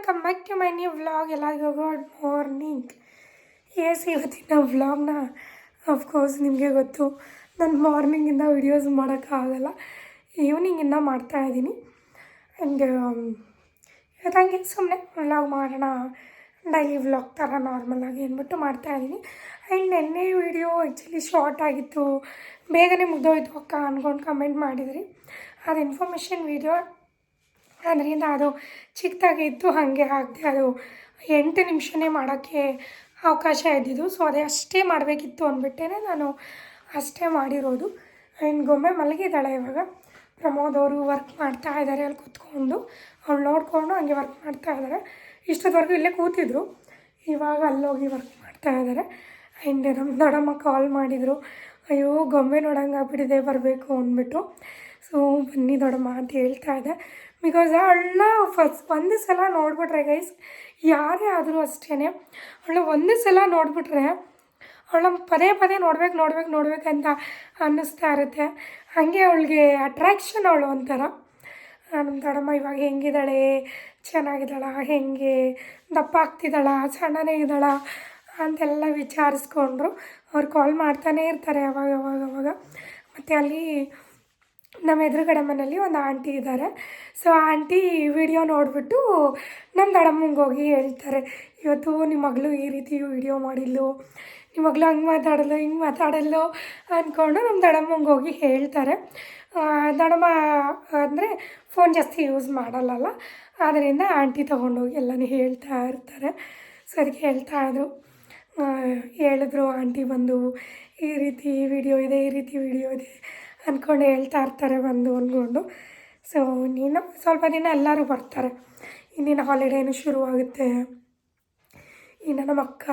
Welcome back to my new vlog ಎಲ್ಲರಿಗೂ good morning yes ಇವತ್ತಿನ ವ್ಲಾಗ್ನ ಅಫ್ಕೋರ್ಸ್ ನಿಮಗೆ ಗೊತ್ತು. ನಾನು ಮಾರ್ನಿಂಗಿಂದ ವಿಡಿಯೋಸ್ ಮಾಡೋಕ್ಕಾಗಲ್ಲ. ಈವ್ನಿಂಗಿಂದ ಮಾಡ್ತಾಯಿದ್ದೀನಿ ಆ್ಯಂಡ್ ಇವತ್ತಂಗೆ ಸುಮ್ಮನೆ ವ್ಲಾಗ್ ಮಾಡೋಣ ಡೈಲಿ ವ್ಲಾಗ್ ಥರ ನಾರ್ಮಲಾಗಿ ಅಂದ್ಬಿಟ್ಟು ಮಾಡ್ತಾಯಿದ್ದೀನಿ ಆ್ಯಂಡ್ ನೆನ್ನೆ ವೀಡಿಯೋ ಆ್ಯಕ್ಚುಲಿ ಶಾರ್ಟ್ ಆಗಿತ್ತು. ಬೇಗನೆ ಮುಗ್ದೋಯ್ತು ಅಕ್ಕ ಅಂದ್ಕೊಂಡು ಕಮೆಂಟ್ ಮಾಡಿದ್ರಿ. ಅದು ಇನ್ಫಾರ್ಮೇಷನ್ ವೀಡಿಯೋ ಅದರಿಂದ ಅದು ಚಿಕ್ಕದಾಗಿ ಇದ್ದು ಹಾಗೆ ಆಗದೆ ಅದು ಎಂಟು ನಿಮಿಷನೇ ಮಾಡೋಕ್ಕೆ ಅವಕಾಶ ಇದ್ದಿದ್ದು. ಸೊ ಅದೇ ಅಷ್ಟೇ ಮಾಡಬೇಕಿತ್ತು ಅಂದ್ಬಿಟ್ಟೇ ನಾನು ಅಷ್ಟೇ ಮಾಡಿರೋದು. ಆ್ಯಂಡ್ ಗೊಂಬೆ ಮಲಗಿದ್ದಾಳೆ ಇವಾಗ. ಪ್ರಮೋದ್ ಅವರು ವರ್ಕ್ ಮಾಡ್ತಾ ಇದ್ದಾರೆ ಅಲ್ಲಿ ಕೂತ್ಕೊಂಡು. ಅವ್ಳು ನೋಡಿಕೊಂಡು ಹಂಗೆ ವರ್ಕ್ ಮಾಡ್ತಾ ಇದ್ದಾರೆ. ಇಷ್ಟೊತ್ತವರೆಗೂ ಇಲ್ಲೇ ಕೂತಿದ್ರು. ಇವಾಗ ಅಲ್ಲೋಗಿ ವರ್ಕ್ ಮಾಡ್ತಾ ಇದ್ದಾರೆ. ಆ್ಯಂಡ್ ನಮ್ಮ ದೊಡ್ಡಮ್ಮ ಕಾಲ್ ಮಾಡಿದರು. ಅಯ್ಯೋ, ಗೊಂಬೆ ನೋಡಂಗೆ ಆಗ್ಬಿಟ್ಟಿದೆ ಬರಬೇಕು ಅಂದ್ಬಿಟ್ಟು. ಸೊ ಬನ್ನಿ ದೊಡ್ಡಮ್ಮ ಅಂತ ಹೇಳ್ತಾ ಇದ್ದೆ. ಬಿಕಾಸ್ ಅವಳನ್ನ ಫಸ್ಟ್ ಒಂದು ಸಲ ನೋಡಿಬಿಟ್ರೆ ಗೈಸ್ ಯಾರೇ ಆದರೂ ಅಷ್ಟೇ ಅವಳು ಒಂದು ಸಲ ನೋಡಿಬಿಟ್ರೆ ಅವಳನ್ನ ಪದೇ ಪದೇ ನೋಡ್ಬೇಕು ನೋಡ್ಬೇಕು ಅಂತ ಅನ್ನಿಸ್ತಾ ಇರುತ್ತೆ. ಹಾಗೆ ಅವಳಿಗೆ ಅಟ್ರ್ಯಾಕ್ಷನ್ ಅವಳು ಒಂಥರ. ನಮ್ಮ ದೊಡ್ಡಮ್ಮ ಇವಾಗ ಹೆಂಗಿದ್ದಾಳೆ? ಚೆನ್ನಾಗಿದ್ದಾಳ? ಹೆಂಗೆ? ದಪ್ಪ ಆಗ್ತಿದ್ದಾಳ? ಸಣ್ಣನೇ ಇದ್ದಾಳ? ಅಂತೆಲ್ಲ ವಿಚಾರಿಸ್ಕೊಂಡ್ರು. ಅವ್ರು ಕಾಲ್ ಮಾಡ್ತಾನೇ ಇರ್ತಾರೆ ಅವಾಗ ಅವಾಗ ಅವಾಗ. ಮತ್ತು ಅಲ್ಲಿ ನಮ್ಮ ಎದುರುಗಡೆ ಮನೇಲಿ ಒಂದು ಆಂಟಿ ಇದ್ದಾರೆ. ಸೊ ಆಂಟಿ ವಿಡಿಯೋ ನೋಡಿಬಿಟ್ಟು ನಮ್ಮ ದಡಮ್ಮಂಗೆ ಹೋಗಿ ಹೇಳ್ತಾರೆ, ಇವತ್ತು ನಿಮ್ಮ ಮಗಳು ಈ ರೀತಿ ವಿಡಿಯೋ ಮಾಡಿಲ್ಲು ನಿಮ್ಮ ಮಗಳು ಹಂಗೆ ಮಾತಾಡಲು ಹಿಂಗೆ ಮಾತಾಡಲ್ಲೋ ಅಂದ್ಕೊಂಡು ನಮ್ಮ ದಡಮ್ಮಂಗೆ ಹೋಗಿ ಹೇಳ್ತಾರೆ. ದಡಮ್ಮ ಅಂದರೆ ಫೋನ್ ಜಾಸ್ತಿ ಯೂಸ್ ಮಾಡಲ್ಲಲ್ಲ ಆದ್ದರಿಂದ ಆಂಟಿ ತೊಗೊಂಡೋಗಿ ಎಲ್ಲನೂ ಹೇಳ್ತಾ ಇರ್ತಾರೆ. ಸೊ ಅದಕ್ಕೆ ಹೇಳ್ತಾ ಇದ್ರು. ಹೇಳಿದ್ರು, ಆಂಟಿ ಬಂದು ಈ ರೀತಿ ವಿಡಿಯೋ ಇದೆ, ಈ ರೀತಿ ವಿಡಿಯೋ ಇದೆ ಅಂದ್ಕೊಂಡು ಹೇಳ್ತಾ ಇರ್ತಾರೆ ಬಂದು ಅಂದ್ಕೊಂಡು. ಸೊ ನೀನು ಸ್ವಲ್ಪ ದಿನ ಎಲ್ಲರೂ ಬರ್ತಾರೆ. ಇನ್ನೇನು ಹಾಲಿಡೇನು ಶುರುವಾಗುತ್ತೆ? ಇನ್ನು ನಮ್ಮ ಅಕ್ಕ,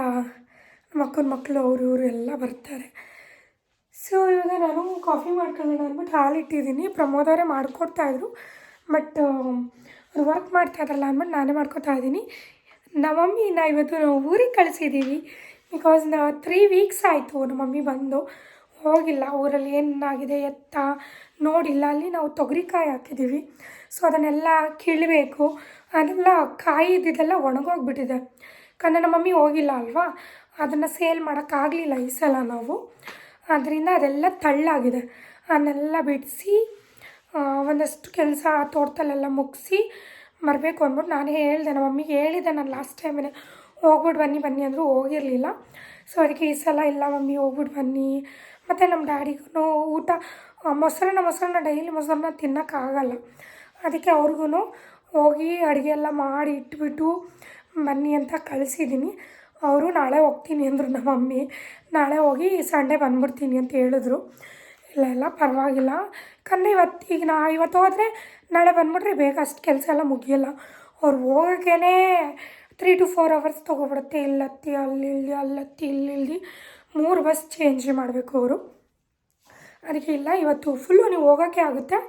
ನಮ್ಮ ಅಕ್ಕನ ಮಕ್ಕಳು ಅವರು ಇವರು ಎಲ್ಲ ಬರ್ತಾರೆ. ಸೊ ಇವಾಗ ನಾನು ಕಾಫಿ ಮಾಡ್ಕೊಳ್ಳೋಣ ಅಂದ್ಬಿಟ್ಟು ಹಾಲು ಇಟ್ಟಿದ್ದೀನಿ. ಅವರೇ ಮಾಡಿಕೊಡ್ತಾಯಿದ್ರು ಬಟ್ ಅವ್ರು ವರ್ಕ್ ಮಾಡ್ತಾ ಇದ್ರಲ್ಲ ಅಂದ್ಬಿಟ್ಟು ನಾನೇ ಮಾಡ್ಕೊತಾ ಇದ್ದೀನಿ. ನಮ್ಮ ಮಮ್ಮಿನ ಇವತ್ತು ನಾವು ಊರಿಗೆ ಕಳಿಸಿದ್ದೀವಿ. ಬಿಕಾಸ್ ನಾ ತ್ರೀ ವೀಕ್ಸ್ ಆಯಿತು ನಮ್ಮ ಮಮ್ಮಿ ಬಂದು. ಹೋಗಿಲ್ಲ, ಊರಲ್ಲಿ ಏನಾಗಿದೆ ಎತ್ತ ನೋಡಿಲ್ಲ. ಅಲ್ಲಿ ನಾವು ತೊಗರಿಕಾಯಿ ಹಾಕಿದ್ದೀವಿ. ಸೊ ಅದನ್ನೆಲ್ಲ ಕೀಳಬೇಕು. ಅದೆಲ್ಲ ಕಾಯಿ ಇದ್ದಿದ್ದೆಲ್ಲ ಒಣಗೋಗ್ಬಿಟ್ಟಿದೆ. ಯಾಕಂದರೆ ನಮ್ಮ ಮಮ್ಮಿ ಹೋಗಿಲ್ಲ ಅಲ್ವಾ? ಅದನ್ನು ಸೇಲ್ ಮಾಡೋಕ್ಕಾಗಲಿಲ್ಲ ಈ ಸಲ ನಾವು. ಅದರಿಂದ ಅದೆಲ್ಲ ತಳ್ಳಾಗಿದೆ. ಅದನ್ನೆಲ್ಲ ಬಿಡಿಸಿ ಒಂದಷ್ಟು ಕೆಲಸ ತೋಟದಲ್ಲೆಲ್ಲ ಮುಗಿಸಿ ಬರಬೇಕು ಅಂದ್ಬಿಟ್ಟು ನಾನು ಹೇಳಿದೆ. ನಮ್ಮ ಮಮ್ಮಿಗೆ ಹೇಳಿದೆ ನಾನು ಲಾಸ್ಟ್ ಟೈಮೇ ಹೋಗ್ಬಿಟ್ಟು ಬನ್ನಿ ಬನ್ನಿ ಅಂದರೂ ಹೋಗಿರಲಿಲ್ಲ. ಸೊ ಅದಕ್ಕೆ ಈ ಸಲ ಇಲ್ಲ ಮಮ್ಮಿ ಹೋಗ್ಬಿಟ್ಟು ಬನ್ನಿ. ಮತ್ತು ನಮ್ಮ ಡ್ಯಾಡಿಗೂ ಊಟ ಮೊಸರನ್ನ ಮೊಸರನ್ನ ಡೈಲಿ ಮೊಸರನ್ನ ತಿನ್ನೋಕ್ಕಾಗಲ್ಲ ಅದಕ್ಕೆ ಅವ್ರಿಗೂ ಹೋಗಿ ಅಡುಗೆ ಎಲ್ಲ ಮಾಡಿ ಇಟ್ಬಿಟ್ಟು ಬನ್ನಿ ಅಂತ ಕಳಿಸಿದ್ದೀನಿ ಅವರು ನಾಳೆ ಹೋಗ್ತೀನಿ ಅಂದರು ನಮ್ಮ ಮಮ್ಮಿ. ನಾಳೆ ಹೋಗಿ ಸಂಡೇ ಬಂದ್ಬಿಡ್ತೀನಿ ಅಂತ ಹೇಳಿದ್ರು. ಇಲ್ಲ ಎಲ್ಲ ಪರವಾಗಿಲ್ಲ. ಯಾಕಂದರೆ ಇವತ್ತು, ಈಗ ನಾ ಇವತ್ತು ಹೋದರೆ ನಾಳೆ ಬಂದ್ಬಿಟ್ರೆ ಬೇಗ ಅಷ್ಟು ಕೆಲಸ ಎಲ್ಲ ಮುಗಿಯಲ್ಲ. ಅವ್ರು ಹೋಗೋಕ್ಕೇ ತ್ರೀ ಟು ಫೋರ್ ಅವರ್ಸ್ ತೊಗೊಬಿಡುತ್ತೆ. ಇಲ್ಲತ್ತಿ ಅಲ್ಲಿ ಇಲ್ಲಿ ಅಲ್ಲತ್ತಿ ಇಲ್ಲಿ ಇಳ್ದು ಮೂರು ಬಸ್ ಚೇಂಜ್ ಮಾಡಬೇಕು ಅವರು. ಅದಕ್ಕೆ ಇಲ್ಲ, ಇವತ್ತು ಫುಲ್ಲು ನೀವು ಹೋಗೋಕ್ಕೆ ಆಗುತ್ತೆ.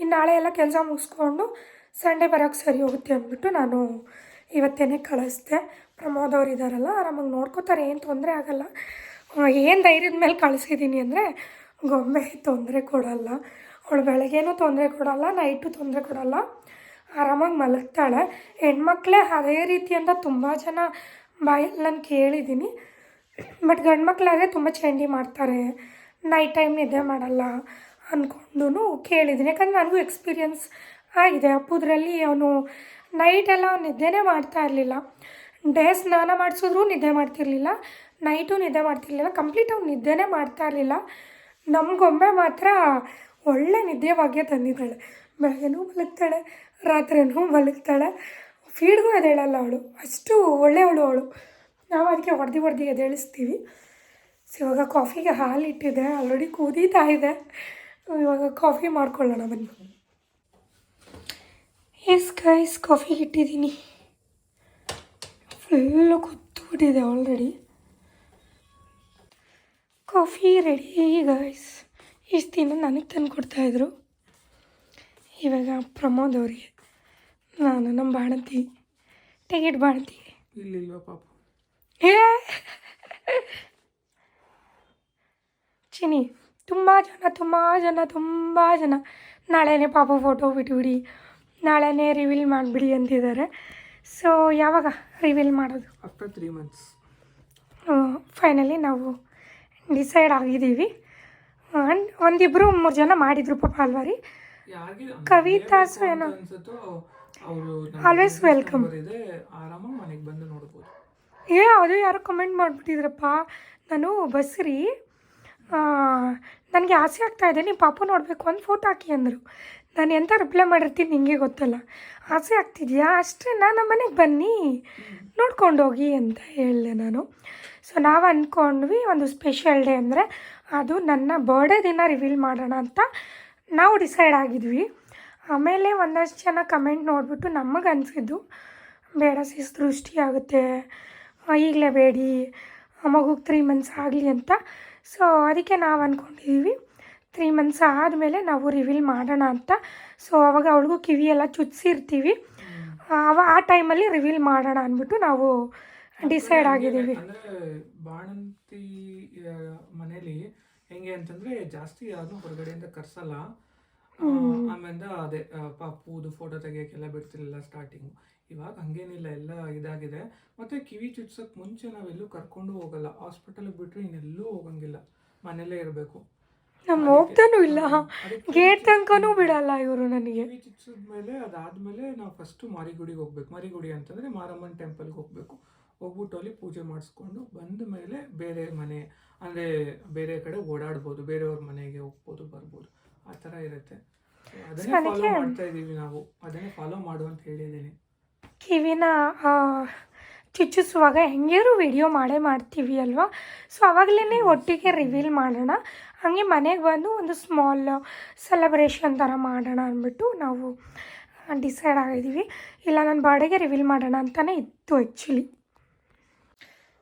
ಇನ್ನು ನಾಳೆ ಎಲ್ಲ ಕೆಲಸ ಮುಗಿಸ್ಕೊಂಡು ಸಂಡೇ ಬರೋಕ್ಕೆ ಸರಿ ಹೋಗುತ್ತೆ ಅಂದ್ಬಿಟ್ಟು ನಾನು ಇವತ್ತೇನೆ ಕಳಿಸ್ದೆ. ಪ್ರಮೋದ್ ಅವ್ರು ಇದ್ದಾರಲ್ಲ ಆರಾಮಾಗಿ ನೋಡ್ಕೋತಾರೆ, ಏನು ತೊಂದರೆ ಆಗಲ್ಲ. ಏನು ಧೈರ್ಯದ ಮೇಲೆ ಕಳಿಸಿದ್ದೀನಿ ಅಂದರೆ ಗೊಂಬೆ ತೊಂದರೆ ಕೊಡಲ್ಲ. ಅವಳು ಬೆಳಗ್ಗೆನೂ ತೊಂದರೆ ಕೊಡಲ್ಲ ನೈಟು ತೊಂದರೆ ಕೊಡಲ್ಲ. ಆರಾಮಾಗಿ ಮಲಗ್ತಾಳೆ. ಹೆಣ್ಮಕ್ಳೇ ಅದೇ ರೀತಿ ಅಂತ ತುಂಬ ಜನ ಬಾಯಲ್ಲಿ ನಾನು ಕೇಳಿದ್ದೀನಿ ಬಟ್ ಗಂಡು ಮಕ್ಕಳಾದರೆ ತುಂಬ ಚೆಂಡಿ ಮಾಡ್ತಾರೆ. ನೈಟ್ ಟೈಮ್ ನಿದ್ದೆ ಮಾಡಲ್ಲ ಅಂದ್ಕೊಂಡು ಕೇಳಿದ್ದೀನಿ. ಯಾಕಂದರೆ ನನಗೂ ಎಕ್ಸ್ಪೀರಿಯನ್ಸ್ ಆಗಿದೆ. ಅಪ್ಪುದ್ರಲ್ಲಿ ಅವನು ನೈಟೆಲ್ಲ ಅವ್ನು ನಿದ್ದೆನೇ ಮಾಡ್ತಾ ಇರಲಿಲ್ಲ. ಡೇ ಸ್ನಾನ ಮಾಡಿಸಿದ್ರು ನಿದ್ದೆ ಮಾಡ್ತಿರ್ಲಿಲ್ಲ. ನೈಟು ನಿದ್ದೆ ಮಾಡ್ತಿರ್ಲಿಲ್ಲ. ಕಂಪ್ಲೀಟ್ ಅವ್ನು ನಿದ್ದೆನೇ ಮಾಡ್ತಾ ಇರಲಿಲ್ಲ. ನಮಗೊಮ್ಮೆ ಮಾತ್ರ ಒಳ್ಳೆ ನಿದ್ದೆ ಭಾಗ್ಯ ತಂದಿದ್ದಾಳೆ. ಬೆಳಗ್ಗೆನೂ ಮಲಗ್ತಾಳೆ, ರಾತ್ರಿನೂ ಮಲಗ್ತಾಳೆ. ಫೀಡ್ಗೂ ಎದ್ದೇಳಲ್ಲ ಅವಳು. ಅಷ್ಟು ಒಳ್ಳೆಯವಳು ಅವಳು. ನಾವು ಅದಕ್ಕೆ ಹೊಡೆದು ಹೊಡೆದು ಎದೇಳಿಸ್ತೀವಿ ಸೊ ಇವಾಗ ಕಾಫಿಗೆ ಹಾಲು ಇಟ್ಟಿದೆ ಆಲ್ರೆಡಿ ಕುದೀತಾ ಇದೆ. ಇವಾಗ ಕಾಫಿ ಮಾಡ್ಕೊಳ್ಳೋಣ ಬನ್ನಿ. ಎಸ್ ಗೈಸ್ ಕಾಫಿ ಇಟ್ಟಿದ್ದೀನಿ ಫುಲ್ಲು ಕುದ್ದುಬಿಟ್ಟಿದೆ ಆಲ್ರೆಡಿ ಕಾಫಿ ರೆಡಿ ಗೈಸ್ ಇಷ್ಟು ದಿನ ನನಗೆ ತಂದು ಕೊಡ್ತಾಯಿದ್ರು ಇವಾಗ ಪ್ರಮೋದ್ ಅವರಿಗೆ. ನಾನು ನಮ್ಮ ಬಾಣಂತಿ ಟಿಕೆಟ್ ಬಾಣಂತಿ ಇಲ್ಲಿಲ್ವಾ ಪಾಪ? ಚಿನಿ ತುಂಬ ಜನ ತುಂಬ ಜನ ತುಂಬ ಜನ. ನಾಳೆನೇ ಪಾಪ ಫೋಟೋ ಬಿಟ್ಬಿಡಿ. ನಾಳೆನೇ ರಿವೀಲ್ ಮಾಡಿಬಿಡಿ ಅಂತಿದ್ದಾರೆ. ಸೊ ಯಾವಾಗ ರಿವೀಲ್ ಮಾಡೋದು? ಆಫ್ಟರ್ ತ್ರೀ ಮಂತ್ಸ್ ಫೈನಲಿ ನಾವು ಡಿಸೈಡ್ ಆಗಿದ್ದೀವಿ. ಆ್ಯಂಡ್ ಒಂದಿಬ್ಬರು ಮೂರು ಜನ ಮಾಡಿದರು ಪಾಪ ಅಲ್ವಾ ರೀ ಕವಿತಾಸು ಏನೋ. ಆಲ್ವೇಸ್ ವೆಲ್ಕಮ್ ಆರಾಮಾಗಿ ಮನೆಗೆ ಬಂದು ನೋಡ್ಬೋದು. ಏ, ಅದು ಯಾರೋ ಕಮೆಂಟ್ ಮಾಡಿಬಿಟ್ಟಿದ್ರಪ್ಪ. ನಾನು ಬಸ್ರಿ ನನಗೆ ಆಸೆ ಆಗ್ತಾ ಇದೆ ನೀವು ಪಾಪು ನೋಡಬೇಕು ಒಂದು ಫೋಟೋ ಹಾಕಿ ಅಂದರು. ನಾನು ಎಂಥ ರಿಪ್ಲೈ ಮಾಡಿರ್ತೀನಿ ನಿಮಗೆ ಗೊತ್ತಲ್ಲ. ಆಸೆ ಆಗ್ತಿದೆಯಾ? ಅಷ್ಟೇ ನಾನು ನಮ್ಮ ಮನೆಗೆ ಬನ್ನಿ, ನೋಡ್ಕೊಂಡು ಹೋಗಿ ಅಂತ ಹೇಳಿದೆ ನಾನು. ಸೊ ನಾವು ಅಂದ್ಕೊಂಡ್ವಿ ಒಂದು ಸ್ಪೆಷಲ್ ಡೇ ಅಂದರೆ ಅದು ನನ್ನ ಬರ್ಡೇ ದಿನ ರಿವೀಲ್ ಮಾಡೋಣ ಅಂತ ನಾವು ಡಿಸೈಡ್ ಆಗಿದ್ವಿ. ಆಮೇಲೆ ಒಂದಷ್ಟು ಜನ ಕಮೆಂಟ್ ನೋಡಿಬಿಟ್ಟು ನಮಗೆ ಅನಿಸಿದ್ದು, ಬೇಡ ಸಿಸ್ ದೃಷ್ಟಿ ಆಗುತ್ತೆ. ಈಗಲೇ ಬೇಡಿ ಮಗುಗೆ ತ್ರೀ ಮಂತ್ಸ್ ಆಗಲಿ ಅಂತ. ಸೊ ಅದಕ್ಕೆ ನಾವು ಅಂದ್ಕೊಂಡಿದ್ದೀವಿ ತ್ರೀ ಮಂತ್ಸ್ ಆದಮೇಲೆ ನಾವು ರಿವೀಲ್ ಮಾಡೋಣ ಅಂತ. ಸೊ ಅವಾಗ ಅವಳಿಗೂ ಕಿವಿ ಎಲ್ಲ ಚುಚ್ಚಿರ್ತೀವಿ. ಅವ ಆ ಟೈಮಲ್ಲಿ ರಿವೀಲ್ ಮಾಡೋಣ ಅಂದ್ಬಿಟ್ಟು ನಾವು ಡಿಸೈಡ್ ಆಗಿದ್ದೀವಿ. ಬಾಣಂತಿ ಮನೇಲಿ ಹೆಂಗೆ ಅಂತಂದ್ರೆ ಜಾಸ್ತಿ ಯಾರನ್ನೂ ಹೊರಗಡೆಯಿಂದ ಕರ್ಸಲ್ಲ. ಆಮೇಲೆ ಅದೇ ಪಾಪುದು ಫೋಟೋ ತೆಗಿಯೋಕ್ಕೆಲ್ಲ ಬಿಡ್ತಿರ್ಲಿಲ್ಲ ಸ್ಟಾರ್ಟಿಂಗು ಇವಾಗ ಹಂಗೇನಿಲ್ಲ ಎಲ್ಲ ಇದಾಗಿದೆ. ಮತ್ತೆ ಕಿವಿ ಚುಚ್ಸಕ್ ಮುಂಚೆ ನಾವೆಲ್ಲೂ ಕರ್ಕೊಂಡು ಹೋಗಲ್ಲ. ಹಾಸ್ಪಿಟಲ್ ಬಿಟ್ಟರೆ ಇನ್ನೆಲ್ಲೂ ಹೋಗಂಗಿಲ್ಲ. ಮನೆಯಲ್ಲೇ ಇರಬೇಕು. ನಮ್ಮ ಹೋಗ್ತಾನೂ ಇಲ್ಲ. ಗೇಟ್ ತನಕನೂ ಬಿಡಲ್ಲ ಇವರು ನನಗೆ. ಕಿವಿ ಚುಚ್ಚಿದ್ಮೇಲೆ ಅದಾದಮೇಲೆ ನಾವು ಫಸ್ಟ್ ಮಾರಿಗುಡಿಗೆ ಹೋಗ್ಬೇಕು. ಮಾರಿಗುಡಿ ಅಂತಂದ್ರೆ ಮಾರಮ್ಮನ ಟೆಂಪಲ್ಗೆ ಹೋಗಬೇಕು. ಹೋಗ್ಬಿಟ್ಟು ಅಲ್ಲಿ ಪೂಜೆ ಮಾಡಿಸ್ಕೊಂಡು ಬಂದ ಮೇಲೆ ಬೇರೆ ಮನೆ ಅಂದ್ರೆ ಬೇರೆ ಕಡೆ ಓಡಾಡ್ಬೋದು. ಬೇರೆಯವ್ರ ಮನೆಗೆ ಹೋಗ್ಬೋದು ಬರ್ಬೋದು. ಆ ಥರ ಇರುತ್ತೆ. ಅದನ್ನೇ ಫಾಲೋ ಮಾಡ್ತಾ ಇದೀವಿ ನಾವು. ಅದನ್ನೇ ಫಾಲೋ ಮಾಡು ಅಂತ ಹೇಳಿದ್ದೀನಿ. ಕಿವಿನ ಚುಚ್ಚಿಸುವಾಗ ಹೆಂಗೇರು ವಿಡಿಯೋ ಮಾಡೇ ಮಾಡ್ತೀವಿ ಅಲ್ವಾ? ಸೊ ಅವಾಗಲೇ ಒಟ್ಟಿಗೆ ರಿವೀಲ್ ಮಾಡೋಣ. ಹಾಗೆ ಮನೆಗೆ ಬಂದು ಒಂದು ಸ್ಮಾಲ್ ಸೆಲೆಬ್ರೇಷನ್ ಥರ ಮಾಡೋಣ ಅಂದ್ಬಿಟ್ಟು ನಾವು ಡಿಸೈಡ್ ಆಗಿದ್ದೀವಿ. ಇಲ್ಲ ನನ್ನ ಬರ್ಡೇಗೆ ರಿವೀಲ್ ಮಾಡೋಣ ಅಂತಲೇ ಇತ್ತು actually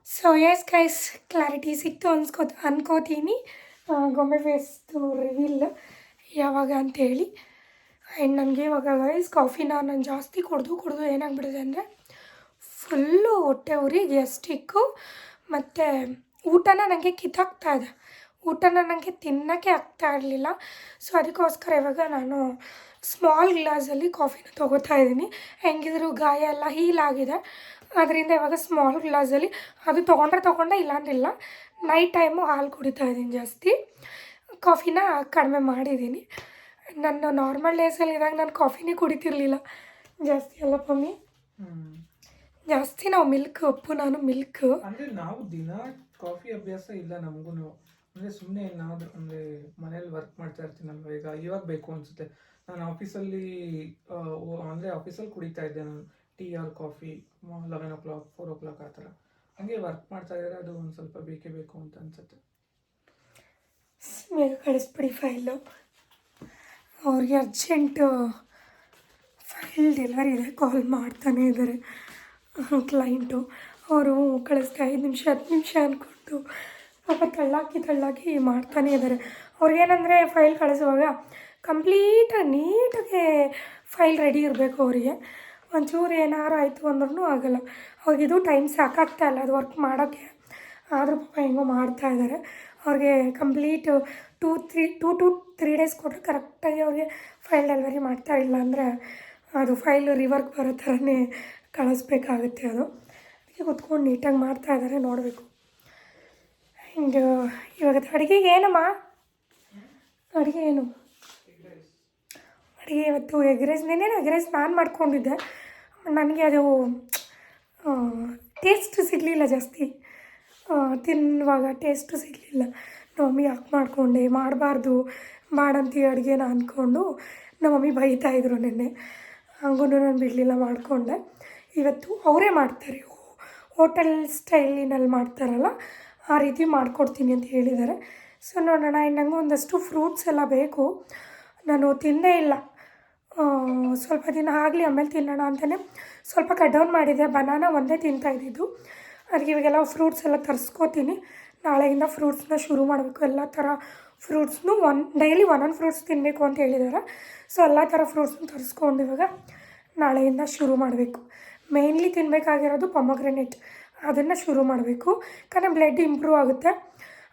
so yes guys clarity ಸಿಕ್ತು ಅನ್ಸ್ಕೋ ಅನ್ಕೋತೀನಿ. ಗೊಂಬೆ ಫೇಸ್ದು ರಿವೀಲ್ ಯಾವಾಗ ಅಂತೇಳಿ ಆ್ಯಂಡ್ ನನಗೆ ಇವಾಗ ಗೈಸ್ ಕಾಫಿನ ನಾನು ಜಾಸ್ತಿ ಕುಡ್ದು ಕುಡ್ದು ಏನಾಗ್ಬಿಟ್ಟಿದೆ ಅಂದರೆ ಫುಲ್ಲು ಹೊಟ್ಟೆ ಉರಿ ಗ್ಯಾಸ್ಟಿಕ್ಕು ಮತ್ತು ಊಟನ ನನಗೆ ಕಿತ್ತಾಗ್ತಾ ಇದೆ. ಊಟನ ನನಗೆ ತಿನ್ನೋಕ್ಕೆ ಆಗ್ತಾ ಇರಲಿಲ್ಲ. ಸೊ ಅದಕ್ಕೋಸ್ಕರ ಇವಾಗ ನಾನು ಸ್ಮಾಲ್ ಗ್ಲಾಸಲ್ಲಿ ಕಾಫಿನ ತೊಗೋತಾ ಇದ್ದೀನಿ. ಹೆಂಗಿದ್ರು ಗಾಯ ಎಲ್ಲ ಹೀಲ್ ಆಗಿದೆ. ಅದರಿಂದ ಇವಾಗ ಸ್ಮಾಲ್ ಗ್ಲಾಸಲ್ಲಿ ಅದು ತೊಗೊಂಡ್ರೆ ತೊಗೊಂಡೆ ಇಲ್ಲಾಂದ್ರಿಲ್ಲ ನೈಟ್ ಟೈಮು ಹಾಲು ಕುಡಿತಾ ಇದ್ದೀನಿ ಜಾಸ್ತಿ. ಕಾಫಿನ ಕಡಿಮೆ ಮಾಡಿದ್ದೀನಿ. ನನ್ನ ನಾರ್ಮಲ್ ಡೇಸಲ್ಲಿ ಇದ್ದಾಗ ನಾನು ಕಾಫಿನೇ ಕುಡಿತಿರ್ಲಿಲ್ಲ. ಜಾಸ್ತಿ ಅಲ್ಲ ಮಮ್ಮಿ. ಜಾಸ್ತಿ ನಾವು ಮಿಲ್ಕ್ ಉಪ್ಪು ನಾನು ಮಿಲ್ಕ್ ಅಂದರೆ ನಾವು ದಿನ ಕಾಫಿ ಅಭ್ಯಾಸ ಇಲ್ಲ ನಮಗೂ ಅಂದರೆ ಸುಮ್ಮನೆ ಏನಾದರೂ ಅಂದರೆ ಮನೇಲಿ ವರ್ಕ್ ಮಾಡ್ತಾ ಇರ್ತೀನಲ್ವ? ಈಗ ಇವಾಗ ಬೇಕು ಅನಿಸುತ್ತೆ. ನಾನು ಆಫೀಸಲ್ಲಿ ಅಂದರೆ ಆಫೀಸಲ್ಲಿ ಕುಡಿತಾ ಇದ್ದೆ ನಾನು. Tea or coffee eleven o'clock four o'clock ಆ ಥರ. ಹಂಗೆ ವರ್ಕ್ ಮಾಡ್ತಾ ಇದ್ರೆ ಅದು ಒಂದು ಸ್ವಲ್ಪ ಬೇಕೇ ಬೇಕು ಅಂತ ಅನ್ಸುತ್ತೆ. ಬೇಗ ಕಳಿಸ್ಬಿಡಿ ಫೈಲು ಅವ್ರಿಗೆ ಅರ್ಜೆಂಟು ಫೈಲ್ ಡೆಲಿವರಿ ಇದೆ. ಕಾಲ್ ಮಾಡ್ತಾನೆ ಇದ್ದಾರೆ ಕ್ಲೈಂಟು ಅವರು ಕಳಿಸ್ತಾ ಐದು ನಿಮಿಷ, ಹತ್ತು ನಿಮಿಷ ಅಂದ್ಕೊಂಡು ಪಾಪ ತಳ್ಳಾಕಿ ತಳ್ಳಾಕಿ ಮಾಡ್ತಾನೆ ಇದ್ದಾರೆ ಅವ್ರಿಗೇನಂದರೆ ಫೈಲ್ ಕಳಿಸುವಾಗ ಕಂಪ್ಲೀಟಾಗಿ ನೀಟಾಗಿ ಫೈಲ್ ರೆಡಿ ಇರಬೇಕು ಅವರಿಗೆ. ಒಂಚೂರು ಏನಾರು ಆಯಿತು ಅಂದ್ರೂ ಆಗಲ್ಲ. ಅವ್ರಿಗಿದು ಟೈಮ್ ಸಾಕಾಗ್ತಾ ಇಲ್ಲ. ಅದು ವರ್ಕ್ ಮಾಡೋಕ್ಕೆ. ಆದರೂ ಪಾಪ ಹೆಂಗೋ ಮಾಡ್ತಾ ಇದ್ದಾರೆ ಅವ್ರಿಗೆ complete two three two to three days ಕೊಟ್ಟರೆ ಕರೆಕ್ಟಾಗಿ ಅವ್ರಿಗೆ ಫೈಲ್ ಡೆಲಿವರಿ ಮಾಡ್ತಾ ಇಲ್ಲ ಅಂದರೆ ಅದು ಫೈಲ್ ರಿವರ್ಕ್ ಬರೋ ಥರನೇ ಕಳಿಸ್ಬೇಕಾಗುತ್ತೆ ಅದು. ಅದಕ್ಕೆ ಕುತ್ಕೊಂಡು ನೀಟಾಗಿ ಮಾಡ್ತಾ ಇದ್ದಾರೆ ನೋಡಬೇಕು. ಆ್ಯಂಡ್ ಇವಾಗ ಅಡುಗೆಗೆ ಏನಮ್ಮ? ಅಡುಗೆ ಏನು? ಅಡುಗೆ ಇವತ್ತು ಎಗ್ ರೈಸ್ ನೆನೇನು ಎಗ್ ರೈಸ್ ನಾನು ಮಾಡ್ಕೊಂಡಿದ್ದೆ. ನನಗೆ ಅದು ಟೇಸ್ಟ್ ಸಿಗಲಿಲ್ಲ ಜಾಸ್ತಿ. ತಿನ್ನುವಾಗ ಟೇಸ್ಟ್ ಸಿಗಲಿಲ್ಲ. ನಮ್ಮ ಮಮ್ಮಿ ಯಾಕೆ ಮಾಡಿಕೊಂಡೆ? ಮಾಡಬಾರ್ದು. ಮಾಡಂತಿ ಅಡುಗೆನ ಅಂದ್ಕೊಂಡು ನಮ್ಮ ಮಮ್ಮಿ ಬೈತಾಯಿದ್ರು ನೆನ್ನೆ. ಹಂಗೂ ನಾನು ಬಿಡಲಿಲ್ಲ, ಮಾಡಿಕೊಂಡೆ. ಇವತ್ತು ಅವರೇ ಮಾಡ್ತಾರೆ. ಹೋಟೆಲ್ ಸ್ಟೈಲಿನಲ್ಲಿ ಮಾಡ್ತಾರಲ್ಲ, ಆ ರೀತಿ ಮಾಡಿಕೊಡ್ತೀನಿ ಅಂತ ಹೇಳಿದ್ದಾರೆ. ಸೊ ನೋಡೋಣ ಇನ್ನು ಒಂದಷ್ಟು ಫ್ರೂಟ್ಸ್ ಎಲ್ಲ ಬೇಕು. ನಾನು ತಿನ್ನೇ ಇಲ್ಲ. ಸ್ವಲ್ಪ ದಿನ ಆಗಲಿ, ಆಮೇಲೆ ತಿನ್ನೋಣ ಅಂತಲೇ ಸ್ವಲ್ಪ ಕಟ್ ಡೌನ್ ಮಾಡಿದೆ. ಬನಾನ ಒಂದೇ ತಿಂತಾ ಇದ್ದಿದ್ದು. ಅದಕ್ಕೆ ಇವಾಗೆಲ್ಲ ಫ್ರೂಟ್ಸ್ ಎಲ್ಲ ತರಿಸ್ಕೋತೀನಿ. ನಾಳೆಯಿಂದ ಫ್ರೂಟ್ಸ್ನ ಶುರು ಮಾಡಬೇಕು. ಎಲ್ಲ ಥರ ಫ್ರೂಟ್ಸ್ನು ಒನ್ ಡೈಲಿ ಒಂದೊಂದು ಫ್ರೂಟ್ಸ್ ತಿನ್ನಬೇಕು ಅಂತ ಹೇಳಿದ್ದಾರೆ ಸೊ ಎಲ್ಲ ಥರ ಫ್ರೂಟ್ಸ್ನ ತರಿಸ್ಕೊಂಡು ಇವಾಗ ನಾಳೆಯಿಂದ ಶುರು ಮಾಡಬೇಕು. ಮೇಯ್ನ್ಲಿ ತಿನ್ನಬೇಕಾಗಿರೋದು ಪೊಮಗ್ರೆನೇಟ್ ಅದನ್ನು ಶುರು ಮಾಡಬೇಕು. ಯಾಕಂದರೆ ಬ್ಲಡ್ ಇಂಪ್ರೂವ್ ಆಗುತ್ತೆ.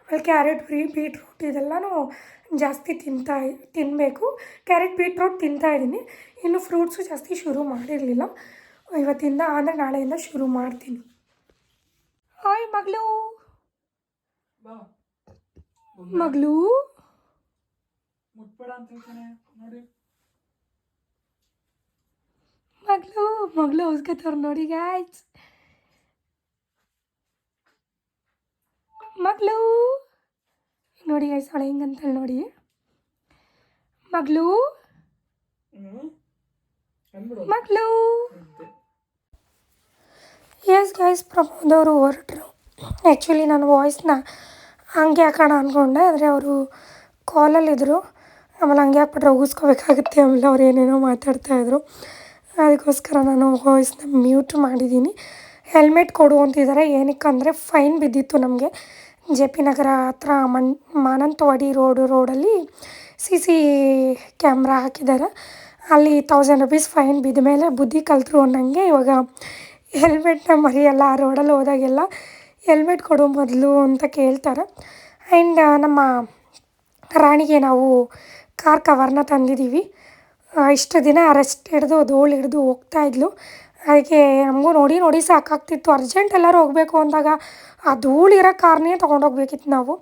ಆಮೇಲೆ ಕ್ಯಾರೆಟ್ ಫ್ರೀ ಬೀಟ್ರೂಟ್ ಇದೆಲ್ಲನೂ ಜಾಸ್ತಿ ತಿಂತಾ ತಿನ್ನಬೇಕು ಕ್ಯಾರೆಟ್ ಬೀಟ್ರೂಟ್ ತಿಂತಾ ಇದ್ದೀನಿ. ಇನ್ನು ಫ್ರೂಟ್ಸು ಜಾಸ್ತಿ ಶುರು ಮಾಡಿರಲಿಲ್ಲ. ಇವತ್ತಿಂದ ಅಂದರೆ ನಾಳೆಯಿಂದ ಶುರು ಮಾಡ್ತೀನಿ. ಹಾಯ್ ಮಗಳು ಮಗಳು ಮುಟ್ಬೇಡ ಅಂತ ಹೇಳ್ತಾನೆ ನೋಡಿ. ಮಗಳು ಮಗಳು ಹೊಸ್ಕತ್ತವ್ರು ನೋಡಿ ಗಾಯ್ಸ್ ಮಗಳು ನೋಡಿ ಗಾಯ್ಸ್ ಅವಳು ಹೆಂಗಂತೇಳಿ ನೋಡಿ. ಮಗಳು ಮಗಳು ಎಸ್ ಗೈಸ್ ಪ್ರಮೋದ್ ಅವರು ಹೊರಟರು. ಆ್ಯಕ್ಚುಲಿ ನಾನು ವಾಯ್ಸ್ನ ಹಂಗೆ ಹಾಕೋಣ ಅಂದ್ಕೊಂಡೆ ಆದರೆ ಅವರು ಕಾಲಲ್ಲಿದ್ದರು ಆಮೇಲೆ ಹಂಗೆ ಹಾಕ್ಬಿಟ್ರೆ ಉಗಿಸ್ಕೋಬೇಕಾಗುತ್ತೆ. ಆಮೇಲೆ ಅವ್ರು ಏನೇನೋ ಮಾತಾಡ್ತಾಯಿದ್ರು ಅದಕ್ಕೋಸ್ಕರ ನಾನು ವಾಯ್ಸ್ನ ಮ್ಯೂಟ್ ಮಾಡಿದ್ದೀನಿ. ಹೆಲ್ಮೆಟ್ ಕೊಡು ಅಂತಿದ್ದಾರೆ. ಏನಕ್ಕಂದರೆ ಫೈನ್ ಬಿದ್ದಿತ್ತು ನಮಗೆ. ಜೆ ಪಿ ನಗರ ಹತ್ರ ಮಣ್ ಮಾನಂತವಾಡಿ ರೋಡು ರೋಡಲ್ಲಿ ಸಿ ಸಿ ಕ್ಯಾಮ್ರಾ ಹಾಕಿದ್ದಾರೆ. ಅಲ್ಲಿ ತೌಸಂಡ್ ರುಪೀಸ್ ಫೈನ್ ಬಿದ್ದ ಮೇಲೆ ಬುದ್ಧಿ ಕಲಿತರು ಅನ್ನಂಗೆ ಇವಾಗ ಹೆಲ್ಮೆಟ್ನ ಮರೆಯಲ್ಲ ಆ ರೋಡಲ್ಲಿ ಹೋದಾಗೆಲ್ಲ ಹೆಲ್ಮೆಟ್ ಕೊಡು ಮೊದಲು ಅಂತ ಕೇಳ್ತಾರೆ. ಆ್ಯಂಡ್ ನಮ್ಮ ರಾಣಿಗೆ ನಾವು ಕಾರ್ ಕವರ್ನ ತಂದಿದ್ದೀವಿ. ಇಷ್ಟು ದಿನ ರೆಸ್ಟ್ ಹಿಡಿದು ಧೂಳು ಹಿಡಿದು ಹೋಗ್ತಾಯಿದ್ಲು ಅದಕ್ಕೆ ನಮಗೂ ನೋಡಿ ನೋಡಿ ಸಾಕಾಗ್ತಿತ್ತು. ಅರ್ಜೆಂಟ್ ಎಲ್ಲರೂ ಹೋಗಬೇಕು ಅಂದಾಗ ಆ ಧೂಳಿರೋ ಕಾರ್ನೇ ತೊಗೊಂಡೋಗ್ಬೇಕಿತ್ತು ನಾವು.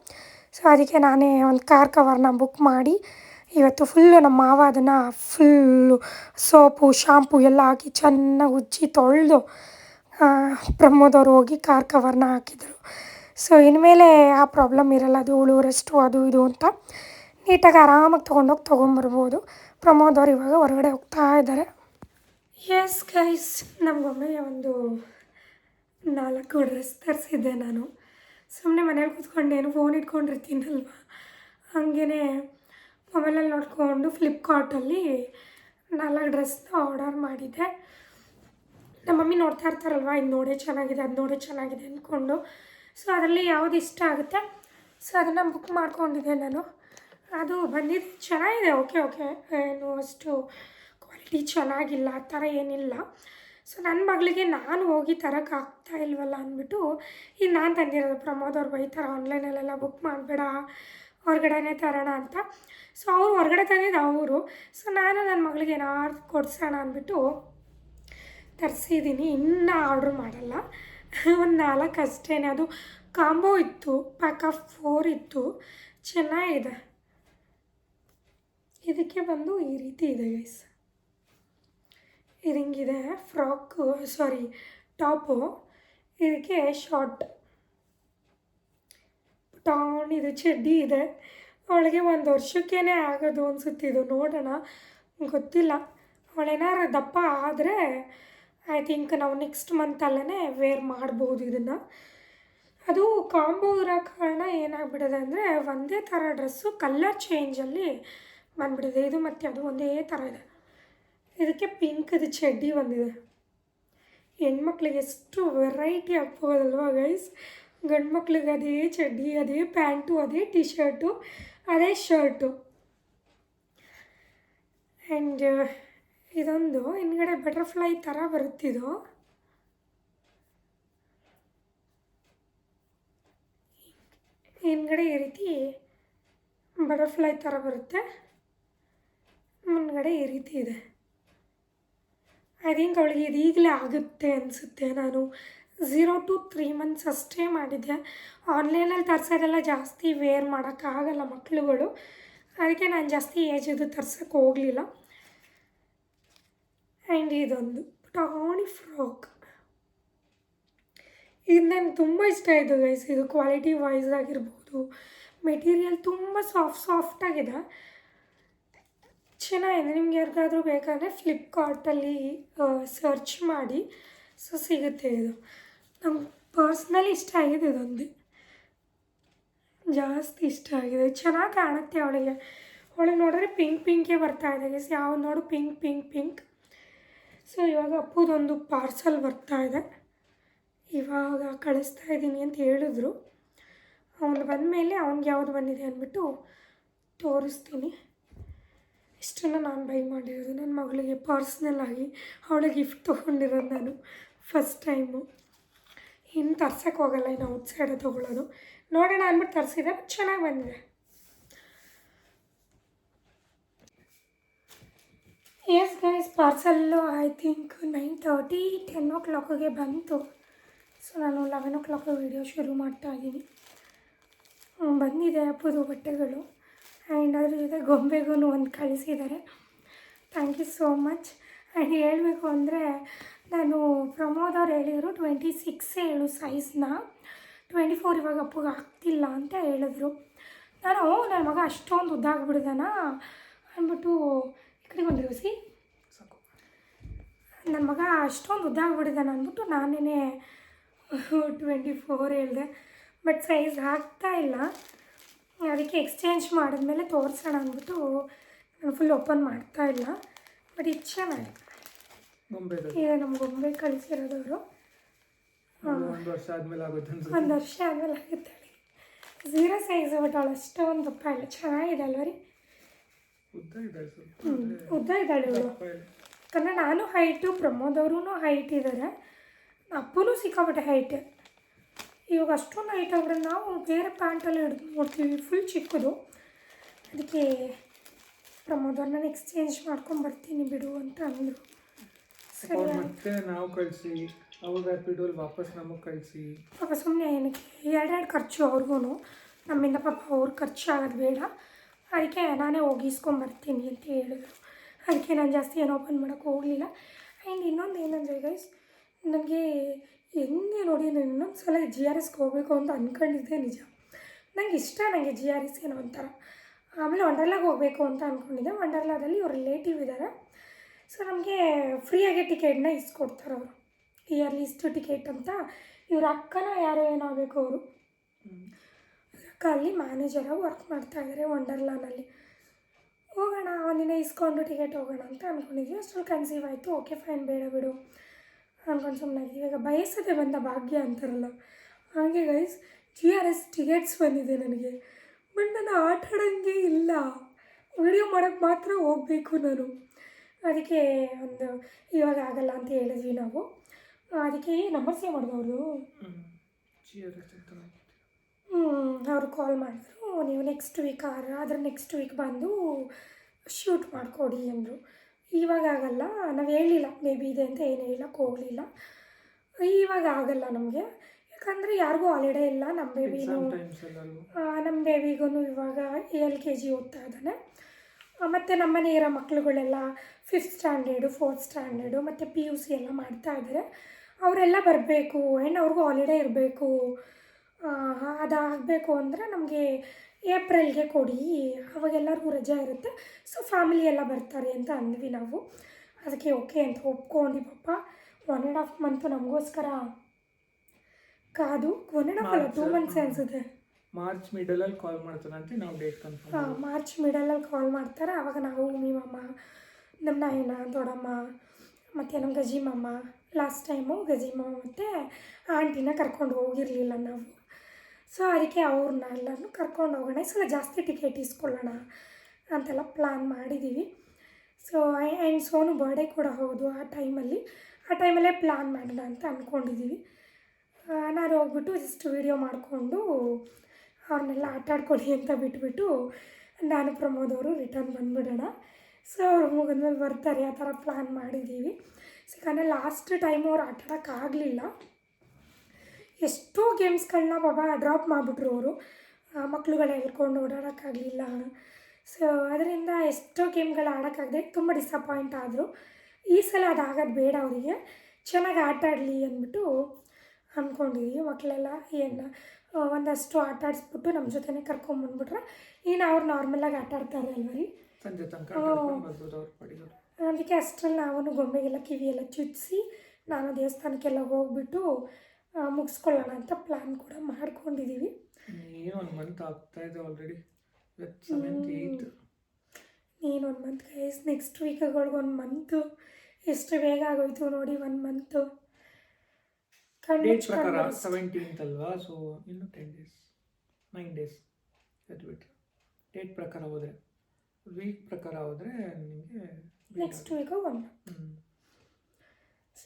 ಸೊ, ಅದಕ್ಕೆ ನಾನೇ ಒಂದು ಕಾರ್ ಕವರ್ನ ಬುಕ್ ಮಾಡಿ, ಇವತ್ತು ಫುಲ್ಲು ನಮ್ಮ ಮಾವ ಅದನ್ನು ಫುಲ್ಲು ಸೋಪು, ಶಾಂಪು ಎಲ್ಲ ಹಾಕಿ ಚೆನ್ನಾಗಿ ಉಜ್ಜಿ ತೊಳೆದು ಪ್ರಮೋದ್ ಅವರು ಹೋಗಿ ಕಾರ್ ಕವರ್ನ ಹಾಕಿದರು. ಸೊ ಇನ್ಮೇಲೆ ಆ ಪ್ರಾಬ್ಲಮ್ ಇರಲ್ಲ ಧೂಳು ರೆಸ್ಟು ಅದು ಇದು ಅಂತ. ನೀಟಾಗಿ ಆರಾಮಾಗಿ ತೊಗೊಂಡೋಗಿ ತೊಗೊಂಬರ್ಬೋದು. ಪ್ರಮೋದ್ ಅವ್ರು ಇವಾಗ ಹೊರಗಡೆ ಹೋಗ್ತಾ ಇದ್ದಾರೆ. ಎಸ್ ಗೈಸ್ ನಮಗೊಮ್ಮೆ ಒಂದು ನಾಲ್ಕು ಡ್ರೆಸ್ ತರಿಸಿದ್ದೆ ನಾನು. ಸುಮ್ಮನೆ ಮನೇಲಿ ಕೂತ್ಕೊಂಡು ಏನು ಫೋನ್ ಇಟ್ಕೊಂಡಿರ್ತೀನಲ್ವ? ಹಾಗೇ ಮೊಬೈಲಲ್ಲಿ ನೋಡಿಕೊಂಡು ಫ್ಲಿಪ್ಕಾರ್ಟಲ್ಲಿ ನಾಲ್ಕು ಡ್ರೆಸ್ನ ಆರ್ಡರ್ ಮಾಡಿದ್ದೆ. ನಮ್ಮ ಮಮ್ಮಿ ನೋಡ್ತಾ ಇರ್ತಾರಲ್ವ, ಇದು ನೋಡೇ ಚೆನ್ನಾಗಿದೆ, ಅದು ನೋಡೇ ಚೆನ್ನಾಗಿದೆ ಅಂದ್ಕೊಂಡು ಸೊ ಅದರಲ್ಲಿ ಯಾವುದು ಇಷ್ಟ ಆಗುತ್ತೆ? ಸೊ ಅದನ್ನು ಬುಕ್ ಮಾಡ್ಕೊಂಡಿದ್ದೆ ನಾನು. ಅದು ಬಂದಿದ್ದು ಚೆನ್ನಾಗಿದೆ ಓಕೆ ಓಕೆ ಏನು ಅಷ್ಟು ಕ್ವಾಲಿಟಿ ಚೆನ್ನಾಗಿಲ್ಲ, ಆ ಥರ ಏನಿಲ್ಲ. ಸೊ ನನ್ನ ಮಗಳಿಗೆ ನಾನು ಹೋಗಿ ತರೋಕ್ಕಾಗ್ತಾ ಇಲ್ವಲ್ಲ ಅಂದ್ಬಿಟ್ಟು ಈಗ ನಾನು ತಂದಿರೋದು ಪ್ರಮೋದ್ ಅವ್ರು ಬೈತಾರೆ ಆನ್ಲೈನಲ್ಲೆಲ್ಲ ಬುಕ್ ಮಾಡಬೇಡ, ಹೊರಗಡೆನೇ ತರೋಣ ಅಂತ. ಸೊ ಅವ್ರು ಹೊರಗಡೆ ತಂದಿದ್ದು ಅವರು. ಸೊ ನಾನು ನನ್ನ ಮಗಳಿಗೆ ಏನಾದ್ರು ಕೊಡ್ಸೋಣ ಅಂದ್ಬಿಟ್ಟು ತರಿಸಿದ್ದೀನಿ, ಇನ್ನೂ ಆರ್ಡ್ರ್ ಮಾಡಲ್ಲ. ಒಂದು ನಾಲ್ಕು ಅಷ್ಟೇ ಅದು ಕಾಂಬೋ ಇತ್ತು ಪ್ಯಾಕ್ ಆಫ್ ಫೋರ್ ಇತ್ತು. ಚೆನ್ನಾಗಿದೆ. ಇದಕ್ಕೆ ಬಂದು ಈ ರೀತಿ ಇದೆ ಗೈಸ್ ಇದು ಹಿಂಗಿದೆ ಫ್ರಾಕು ಸಾರಿ ಟಾಪು ಇದಕ್ಕೆ ಶಾರ್ಟ್ ಟಾನ್ ಇದು ಚಡ್ಡಿ ಇದೆ. ಅವಳಿಗೆ ಒಂದು ವರ್ಷಕ್ಕೇ ಆಗೋದು ಅನಿಸುತ್ತೆ ಇದು ನೋಡೋಣ. ಗೊತ್ತಿಲ್ಲ. ಅವಳೇನಾರು ದಪ್ಪ ಆದರೆ ಐ ಥಿಂಕ್ ನಾವು ನೆಕ್ಸ್ಟ್ ಮಂತಲ್ಲೇ ವೇರ್ ಮಾಡ್ಬೋದು ಇದನ್ನು. ಅದು ಕಾಂಬೋ ಇರೋ ಕಾರಣ ಏನಾಗ್ಬಿಟ್ಟಿದೆ ಅಂದರೆ ಒಂದೇ ಥರ ಡ್ರೆಸ್ಸು ಕಲರ್ ಚೇಂಜಲ್ಲಿ ಬಂದ್ಬಿಟ್ಟಿದೆ ಇದು ಮತ್ತು ಅದು ಒಂದೇ ಥರ ಇದೆ. ಇದಕ್ಕೆ ಪಿಂಕ್ದು ಚಡ್ಡಿ ಬಂದಿದೆ. ಹೆಣ್ಮಕ್ಳಿಗೆ ಎಷ್ಟು ವೆರೈಟಿ ಆಗ್ಬೋದಲ್ವ ಗೈಸ್ ಗಂಡು ಮಕ್ಳಿಗೆ ಅದೇ ಚಡ್ಡಿ, ಅದೇ ಪ್ಯಾಂಟು ಅದೇ ಟಿ ಶರ್ಟು ಅದೇ ಶರ್ಟು ಆ್ಯಂಡ್ ಇದೊಂದು ಹಿಂದ್ಗಡೆ ಬಟರ್ಫ್ಲೈ ಥರ ಬರುತ್ತಿದು ಹಿಂದ್ಗಡೆ ಈ ರೀತಿ ಬಟರ್ಫ್ಲೈ ಥರ ಬರುತ್ತೆ. ಮುಂದ್ಗಡೆ ಈ ರೀತಿ ಇದೆ. ಐ ಥಿಂಕ್ ಅವಳಿಗೆ ಇದು ಈಗಲೇ ಆಗುತ್ತೆ ಅನಿಸುತ್ತೆ. ನಾನು ಝೀರೋ ಟು ತ್ರೀ ಮಂತ್ಸ್ ಅಷ್ಟೇ ಮಾಡಿದ್ದೆ. ಆನ್ಲೈನಲ್ಲಿ ತರಿಸೋದೆಲ್ಲ ಜಾಸ್ತಿ ವೇರ್ ಮಾಡೋಕ್ಕಾಗಲ್ಲ ಮಕ್ಕಳುಗಳು ಅದಕ್ಕೆ ನಾನು ಜಾಸ್ತಿ ಏಜದು ತರ್ಸೋಕ್ಕೆ ಹೋಗಲಿಲ್ಲ. ಆ್ಯಂಡ್ ಇದೊಂದು ಟಾಣಿ ಫ್ರಾಕ್. ಇದು ನನಗೆ ತುಂಬ ಇಷ್ಟ ಆಯಿತು ಗೈಸ್ ಇದು ಕ್ವಾಲಿಟಿ ವೈಸ್ ಆಗಿರ್ಬೋದು. ಮೆಟೀರಿಯಲ್ ತುಂಬ ಸಾಫ್ಟ್ ಸಾಫ್ಟಾಗಿದೆ ಚೆನ್ನಾಗಿದೆ ನಿಮ್ಗೆ ಯಾರಿಗಾದ್ರೂ ಬೇಕಾದರೆ ಫ್ಲಿಪ್ಕಾರ್ಟಲ್ಲಿ ಸರ್ಚ್ ಮಾಡಿ. ಸೊ ಸಿಗುತ್ತೆ ಇದು. ನಮ್ಗೆ ಪರ್ಸ್ನಲಿ ಇಷ್ಟ ಆಗಿದೆ ಇದೊಂದು. ಜಾಸ್ತಿ ಇಷ್ಟ ಆಗಿದೆ. ಚೆನ್ನಾಗಿ ಕಾಣುತ್ತೆ ಅವಳಿಗೆ. ಅವಳಿಗೆ ನೋಡಿದ್ರೆ ಪಿಂಕ್ ಪಿಂಕೇ ಬರ್ತಾ ಇದೆ ಯಾವ ನೋಡು ಪಿಂಕ್ ಪಿಂಕ್ ಪಿಂಕ್ ಸೊ ಇವಾಗ ಅಪ್ಪುದೊಂದು ಪಾರ್ಸಲ್ ಬರ್ತಾ ಇದೆ. ಇವಾಗ ಕಳಿಸ್ತಾ ಇದ್ದೀನಿ ಅಂತ ಹೇಳಿದ್ರು. ಅವನು ಬಂದಮೇಲೆ ಅವ್ನಿಗೆ ಯಾವುದು ಬಂದಿದೆ ಅಂದ್ಬಿಟ್ಟು ತೋರಿಸ್ತೀನಿ. ಇಷ್ಟನ್ನು ನಾನು ಬೈ ಮಾಡಿರೋದು. ನನ್ನ ಮಗಳಿಗೆ ಪರ್ಸ್ನಲ್ ಆಗಿ ಅವಳಿಗೆ ಗಿಫ್ಟ್ ತೊಗೊಂಡಿರೋದು ನಾನು ಫಸ್ಟ್ ಟೈಮು ಇನ್ನು ತರ್ಸೋಕ್ಕೆ ಹೋಗಲ್ಲ, ಇನ್ನು ಔಟ್ಸೈಡೇ ತೊಗೊಳ್ಳೋದು. ನೋಡೋಣ ಅಂದ್ಬಿಟ್ಟು ತರಿಸಿದೆ, ಚೆನ್ನಾಗಿ ಬಂದಿದೆ. Yes guys parcel I think nine thirty ten ಓ ಕ್ಲಾಕಿಗೆ ಬಂತು. ಸೊ ನಾನು ಲೆವೆನ್ ಓ ಕ್ಲಾಕ್ ವೀಡಿಯೋ ಶುರು ಮಾಡ್ತಾ ಇದ್ದೀನಿ. ಬಂದಿದೆ ಅಪ್ಪದು ಬಟ್ಟೆಗಳು. ಆ್ಯಂಡ್ ಅದ್ರ ಜೊತೆ ಗೊಂಬೆಗೂ ಒಂದು ಕಳಿಸಿದ್ದಾರೆ. Thank you so much and ಹೇಳಬೇಕು ಅಂದರೆ ನಾನು ಪ್ರಮೋದ್ ಅವ್ರು ಹೇಳಿದರು ಟ್ವೆಂಟಿ ಸಿಕ್ಸೇ ಹೇಳು ಸೈಜ್ನ ಟ್ವೆಂಟಿ ಫೋರ್ ಇವಾಗ ಅಪ್ಪಗೆ ಆಗ್ತಿಲ್ಲ ಅಂತ ಹೇಳಿದ್ರು. ನಾನು "ಓ, ನನ್ನ ಮಗ ಅಷ್ಟೊಂದು ಉದ್ದಾಗ್ಬಿಡ್ದಾನ? ಅಂದ್ಬಿಟ್ಟು ಕಡೆ ಒಂದು ಸಾಕು. ನನ್ನ ಮಗ ಅಷ್ಟೊಂದು ಉದ್ದ ಆಗ್ಬಿಟ್ಟಿದ್ದಾನೆ ಅಂದ್ಬಿಟ್ಟು ನಾನೇ ಟ್ವೆಂಟಿ ಫೋರ್ ಹೇಳಿದೆ. ಬಟ್ ಸೈಜ್ ಆಗ್ತಾ ಇಲ್ಲ. ಅದಕ್ಕೆ ಎಕ್ಸ್ಚೇಂಜ್ ಮಾಡಿದ್ಮೇಲೆ ತೋರಿಸೋಣ ಅಂದ್ಬಿಟ್ಟು ನಾನು ಫುಲ್ ಓಪನ್ ಮಾಡ್ತಾ ಇಲ್ಲ. ಬಟ್ ಇದು ಮಾಡಿ ಈಗ ನಮ್ಮ ಗೊಂಬೆ ಕಳಿಸಿರೋದವರು. ಅದು ಒಂದು ವರ್ಷ ಆದ್ಮೇಲೆ ಆಗುತ್ತೆ ಅನ್ಸುತ್ತೆ. ಒಂದು ವರ್ಷ ಆದಮೇಲೆ ಆಗುತ್ತೆ ಝೀರೋ ಸೈಜ್ ಬಟ್ ಅವಳು ಅಷ್ಟೊಂದು ದಪ್ಪ ಇಲ್ಲ. ಚೆನ್ನಾಗಿದೆ ಅಲ್ವ ರೀ? ಉದ್ದ ಇದ್ದಾಳೆ ಇವಳು. ಯಾಕಂದರೆ ನಾನು ಹೈಟು ಪ್ರಮೋದವ್ರೂ ಹೈಟ್ ಇದ್ದಾರೆ ಅಪ್ಪನೂ ಸಿಕ್ಕಾಪಟ್ಟೆ ಹೈಟ್ ಇವಾಗ ಅಷ್ಟೊಂದು ಹೈಟ್ ಆಗ್ಬಿಟ್ರೆ ನಾವು ಬೇರೆ ಪ್ಯಾಂಟಲ್ಲಿ ಹಿಡಿದು ನೋಡ್ತೀವಿ ಫುಲ್ ಚಿಕ್ಕದು. ಅದಕ್ಕೆ ಪ್ರಮೋದ್ ಪ್ರಮೋದವ್ರನ್ನ ಎಕ್ಸ್ಚೇಂಜ್ ಮಾಡ್ಕೊಂಡು ಬರ್ತೀನಿ ಬಿಡು ಅಂತ ಅಂದರು. ಸರಿ ಮತ್ತೆ ನಾವು ಕಳಿಸಿ ಅವಾಗ ರ್ಯಾಪಿಡೋಲ್ ವಾಪಸ್ ನಮಗೆ ಕಳಿಸಿ. ಪಾಪ ಸುಮ್ಮನೆ ಏನಕ್ಕೆ ಎರಡೆರಡು ಖರ್ಚು ಅವ್ರಿಗೂ ನಮ್ಮಿಂದ ಪಾಪ ಅವ್ರ ಖರ್ಚು ಆಗೋದು ಬೇಡ. ಅದಕ್ಕೆ ನಾನೇ ಹೋಗಿ ಇಸ್ಕೊಂಬರ್ತೀನಿ ಅಂತ ಹೇಳಿದ್ರು. ಅದಕ್ಕೆ ನಾನು ಜಾಸ್ತಿ ಏನು ಓಪನ್ ಮಾಡೋಕ್ಕೆ ಹೋಗಲಿಲ್ಲ. ಆ್ಯಂಡ್ ಇನ್ನೊಂದು ಏನಂದರೆ ಗೈಸ್ ನನಗೆ ಹೆಂಗೆ ನೋಡಿ ನಾನು ಇನ್ನೊಂದು ಸಲ ಜಿ ಆರ್ ಎಸ್ಗೆ ಹೋಗಬೇಕು ಅಂತ ಅಂದ್ಕೊಂಡಿದ್ದೆ ನಿಜ. ನಂಗೆ ಇಷ್ಟ ನನಗೆ ಜಿ ಆರ್ ಎಸ್ ಏನೋ ಒಂಥರ. ಆಮೇಲೆ ವಂಡರ್ಲಾಗೆ ಹೋಗಬೇಕು ಅಂತ ಅಂದ್ಕೊಂಡಿದ್ದೆ ವಂಡರ್ಲಾದಲ್ಲಿ ಇವ್ರು ರಿಲೇಟಿವ್ ಇದ್ದಾರೆ ಸೊ ನಮಗೆ ಫ್ರೀಯಾಗಿ ಟಿಕೆಟ್ನ ಇಸ್ಕೊಡ್ತಾರೆ ಅವರು. ಇಯರ್ಲಿ ಇಷ್ಟು ಟಿಕೆಟ್ ಅಂತ. ಇವ್ರ ಅಕ್ಕನ ಯಾರೋ ಏನಾಗಬೇಕು ಅವರು. ಅಲ್ಲಿ ಮ್ಯಾನೇಜರಾಗಿ ವರ್ಕ್ ಮಾಡ್ತಾ ಇದ್ದಾರೆ ವಂಡರ್ಲಾನಲ್ಲಿ ಹೋಗೋಣ ಒಂದಿನ ಇಸ್ಕೊಂಡು ಟಿಕೆಟ್ ಹೋಗೋಣ ಅಂತ ಅಂದ್ಕೊಂಡಿದ್ವಿ ಅಷ್ಟರಲ್ಲಿ ಕನ್ಸೀವ್ ಆಯಿತು. ಓಕೆ ಫೈನ್ ಬೇಡ ಬಿಡು ಅಂದ್ಕೊಂಡು ಸುಮ್ಮನೆ ಇವಾಗ ಬಯಸದೆ ಬಂದ ಭಾಗ್ಯ ಅಂತಾರಲ್ಲ. ಹಾಗೆ guys G R S tickets ಬಂದಿದೆ ನನಗೆ. ಬಟ್ ನಾನು ಆಟ ಆಡೋಂಗೆ ಇಲ್ಲ. ವಿಡಿಯೋ ಮಾಡೋಕ್ಕೆ ಮಾತ್ರ ಹೋಗಬೇಕು ನಾನು. ಅದಕ್ಕೆ ಒಂದು, ಇವಾಗ ಆಗಲ್ಲ ಅಂತ ಹೇಳಿದ್ವಿ ನಾವು. ಅದಕ್ಕೆ ನಂಬರ್ ಸೇವ್ ಮಾಡಿದವರು. ಅವ್ರು ಕಾಲ್ ಮಾಡಿದ್ರು. ನೀವು ನೆಕ್ಸ್ಟ್ ವೀಕ್ ಅದ್ರ ನೆಕ್ಸ್ಟ್ ವೀಕ್ ಬಂದು ಶೂಟ್ ಮಾಡಿಕೊಡಿ ಅಂದರು. ಇವಾಗ ಆಗಲ್ಲ ನಾವು ಹೇಳಿಲ್ಲ ಮೇ ಬಿ ಇದೆ ಅಂತ ಏನು ಹೇಳಕ್ಕೆ ಹೋಗಲಿಲ್ಲ. ಇವಾಗ ಆಗಲ್ಲ ನಮಗೆ. ಯಾಕಂದರೆ ಯಾರಿಗೂ ಹಾಲಿಡೇ ಇಲ್ಲ ನಮ್ಮ ಬೇಬಿನೂ ನಮ್ಮ ಬೇಬಿಗೂ ಇವಾಗ ಎಲ್ ಕೆ ಜಿ ಓದ್ತಾ ಇದ್ದಾನೆ. ಮತ್ತು ನಮ್ಮನೆ ಇರೋ ಮಕ್ಳುಗಳೆಲ್ಲ ಫಿಫ್ತ್ ಸ್ಟ್ಯಾಂಡರ್ಡು ಫೋರ್ತ್ ಸ್ಟ್ಯಾಂಡರ್ಡು ಮತ್ತು ಪಿ ಯು ಸಿ ಎಲ್ಲ ಮಾಡ್ತಾ ಇದ್ದಾರೆ ಅವರೆಲ್ಲ ಬರಬೇಕು ಆ್ಯಂಡ್ ಅವ್ರಿಗೂ ಹಾಲಿಡೇ ಇರಬೇಕು. ಅದಾಗಬೇಕು ಅಂದರೆ ನಮಗೆ ಏಪ್ರಿಲ್ಗೆ ಕೊಡಿ. ಅವಾಗೆಲ್ಲರಿಗೂ ರಜೆ ಇರುತ್ತೆ. ಸೊ ಫ್ಯಾಮಿಲಿ ಎಲ್ಲ ಬರ್ತಾರೆ ಅಂತ ಅಂದ್ವಿ ನಾವು. ಅದಕ್ಕೆ ಓಕೆ ಅಂತ ಒಪ್ಕೊಂಡು ಪಾಪ. ಒನ್ ಆ್ಯಂಡ್ ಹಾಫ್ ಮಂತು ನಮಗೋಸ್ಕರ ಕಾದು. ಒನ್ ಆ್ಯಂಡ್ ಹಾಫ್ ಅಲ್ಲ ಟೂ ಮಂತ್ಸ್ ಅನಿಸುತ್ತೆ. ಮಾರ್ಚ್ ಮಿಡಲಲ್ಲಿ ಕಾಲ್ ಮಾಡ್ತಾರೆ ಅಂತ ನಾವು ಡೇಟ್ ಕನ್ಫರ್ಮ್ ಮಾರ್ಚ್ ಮಿಡಲಲ್ಲಿ ಕಾಲ್ ಮಾಡ್ತಾರೆ. ಆವಾಗ ನಾವು ಮೀಮಮ್ಮ ನಮ್ಮ ನಾಯನ ದೊಡ್ಡಮ್ಮ ಮತ್ತು ನಮ್ಮ ಗಜಿಮಮ್ಮ ಲಾಸ್ಟ್ ಟೈಮು ಗಜಿಮಮ್ಮ ಮತ್ತು ಆಂಟಿನ ಕರ್ಕೊಂಡು ಹೋಗಿರಲಿಲ್ಲ ನಾವು. ಸೊ ಅದಕ್ಕೆ ಅವ್ರನ್ನ ಎಲ್ಲರನ್ನೂ ಕರ್ಕೊಂಡು ಹೋಗೋಣ. ಸ್ವಲ್ಪ ಜಾಸ್ತಿ ಟಿಕೆಟ್ ಇಸ್ಕೊಳ್ಳೋಣ ಅಂತೆಲ್ಲ ಪ್ಲ್ಯಾನ್ ಮಾಡಿದ್ದೀವಿ ಸೊ ಆ್ಯಂಡ್ ಸೋನು ಬರ್ಡೇ ಕೂಡ ಹೌದು ಆ ಟೈಮಲ್ಲಿ ಆ ಟೈಮಲ್ಲೇ ಪ್ಲ್ಯಾನ್ ಮಾಡೋಣ ಅಂತ ಅಂದ್ಕೊಂಡಿದ್ದೀವಿ ನಾನು ಹೋಗ್ಬಿಟ್ಟು ಜಸ್ಟ್ ವೀಡಿಯೋ ಮಾಡಿಕೊಂಡು ಅವ್ರನ್ನೆಲ್ಲ ಆಟ ಆಡ್ಕೊಳ್ಳಿ ಅಂತ ಬಿಟ್ಬಿಟ್ಟು ನಾನು ಪ್ರಮೋದ್ ಅವರು ರಿಟರ್ನ್ ಬಂದುಬಿಡೋಣ. ಸೊ ಅವ್ರು ಮುಗಿದ್ಮೇಲೆ ಬರ್ತಾರೆ, ಆ ಥರ ಪ್ಲ್ಯಾನ್ ಮಾಡಿದ್ದೀವಿ ಸೊ ಯಾಕಂದರೆ ಲಾಸ್ಟ್ ಟೈಮ್ ಅವ್ರು ಆಟ ಆಡೋಕ್ಕಾಗಲಿಲ್ಲ. ಎಷ್ಟೋ ಗೇಮ್ಸ್ಗಳನ್ನ ಬಾಬಾ ಡ್ರಾಪ್ ಮಾಡಿಬಿಟ್ರು ಅವರು. ಮಕ್ಳುಗಳು ಹೇಳ್ಕೊಂಡು ಓಡಾಡೋಕ್ಕಾಗಲಿಲ್ಲ ಸೊ ಅದರಿಂದ ಎಷ್ಟೋ ಗೇಮ್ಗಳು ಆಡೋಕ್ಕಾಗದೆ ತುಂಬ ಡಿಸಪಾಯಿಂಟ್ ಆದರು. ಈ ಸಲ ಅದಾಗೋದು ಬೇಡ ಅವರಿಗೆ. ಚೆನ್ನಾಗಿ ಆಟ ಆಡಲಿ ಅಂದ್ಬಿಟ್ಟು ಅಂದ್ಕೊಂಡಿದ್ದೀವಿ ಮಕ್ಕಳೆಲ್ಲ ಏನು ಒಂದಷ್ಟು ಆಟ ಆಡಿಸ್ಬಿಟ್ಟು ನಮ್ಮ ಜೊತೆನೇ ಕರ್ಕೊಂಬಂದ್ಬಿಟ್ರೆ ಇನ್ನು ಅವ್ರು ನಾರ್ಮಲಾಗಿ ಆಟ ಆಡ್ತಾರೆ ಅಲ್ವರಿ ಅದಕ್ಕೆ ಅಷ್ಟರಲ್ಲಿ ನಾವು ಗೊಂಬೆಗೆಲ್ಲ ಕಿವಿಯೆಲ್ಲ ಚುಚ್ಚಿಸಿ ನಾನು ದೇವಸ್ಥಾನಕ್ಕೆಲ್ಲ ಹೋಗ್ಬಿಟ್ಟು ಮುಗಿಸ್ಕೊಳ್ಳೋಣ ಅಂತ ಪ್ಲ್ಯಾನ್ ಕೂಡ ಮಾಡ್ಕೊಂಡಿದ್ದೀವಿ ಒಂದು ಮಂತ್ ಆಗ್ತಾ ಇದೆ ಆಲ್ರೆಡಿ ನೀನು ಒಂದು ಮಂತ್ ಗೈಸ್ ನೆಕ್ಸ್ಟ್ ವೀಕ್ಗಳಿಗೆ ಒಂದು ಮಂತು ಎಷ್ಟು ಬೇಗ ಆಗೋಯ್ತು ನೋಡಿ ಒಂದು ಮಂತು ಡೇಟ್ ಪ್ರಕಾರ ಸೆವೆಂಟೀನ್ತ್ ಅಲ್ವಾ? ಸೊ ಇನ್ನು ಟೆನ್ ಡೇಸ್ ನೈನ್ ಡೇಸ್ ಅದು ಬಿಟ್ಟರೆ ಡೇಟ್ ಪ್ರಕಾರ ಹೋದರೆ ವೀಕ್ ಪ್ರಕಾರ ಹೋದರೆ ನಿಮಗೆ ನೆಕ್ಸ್ಟ್ ವೀಕು ಒನ್ ಹ್ಞೂ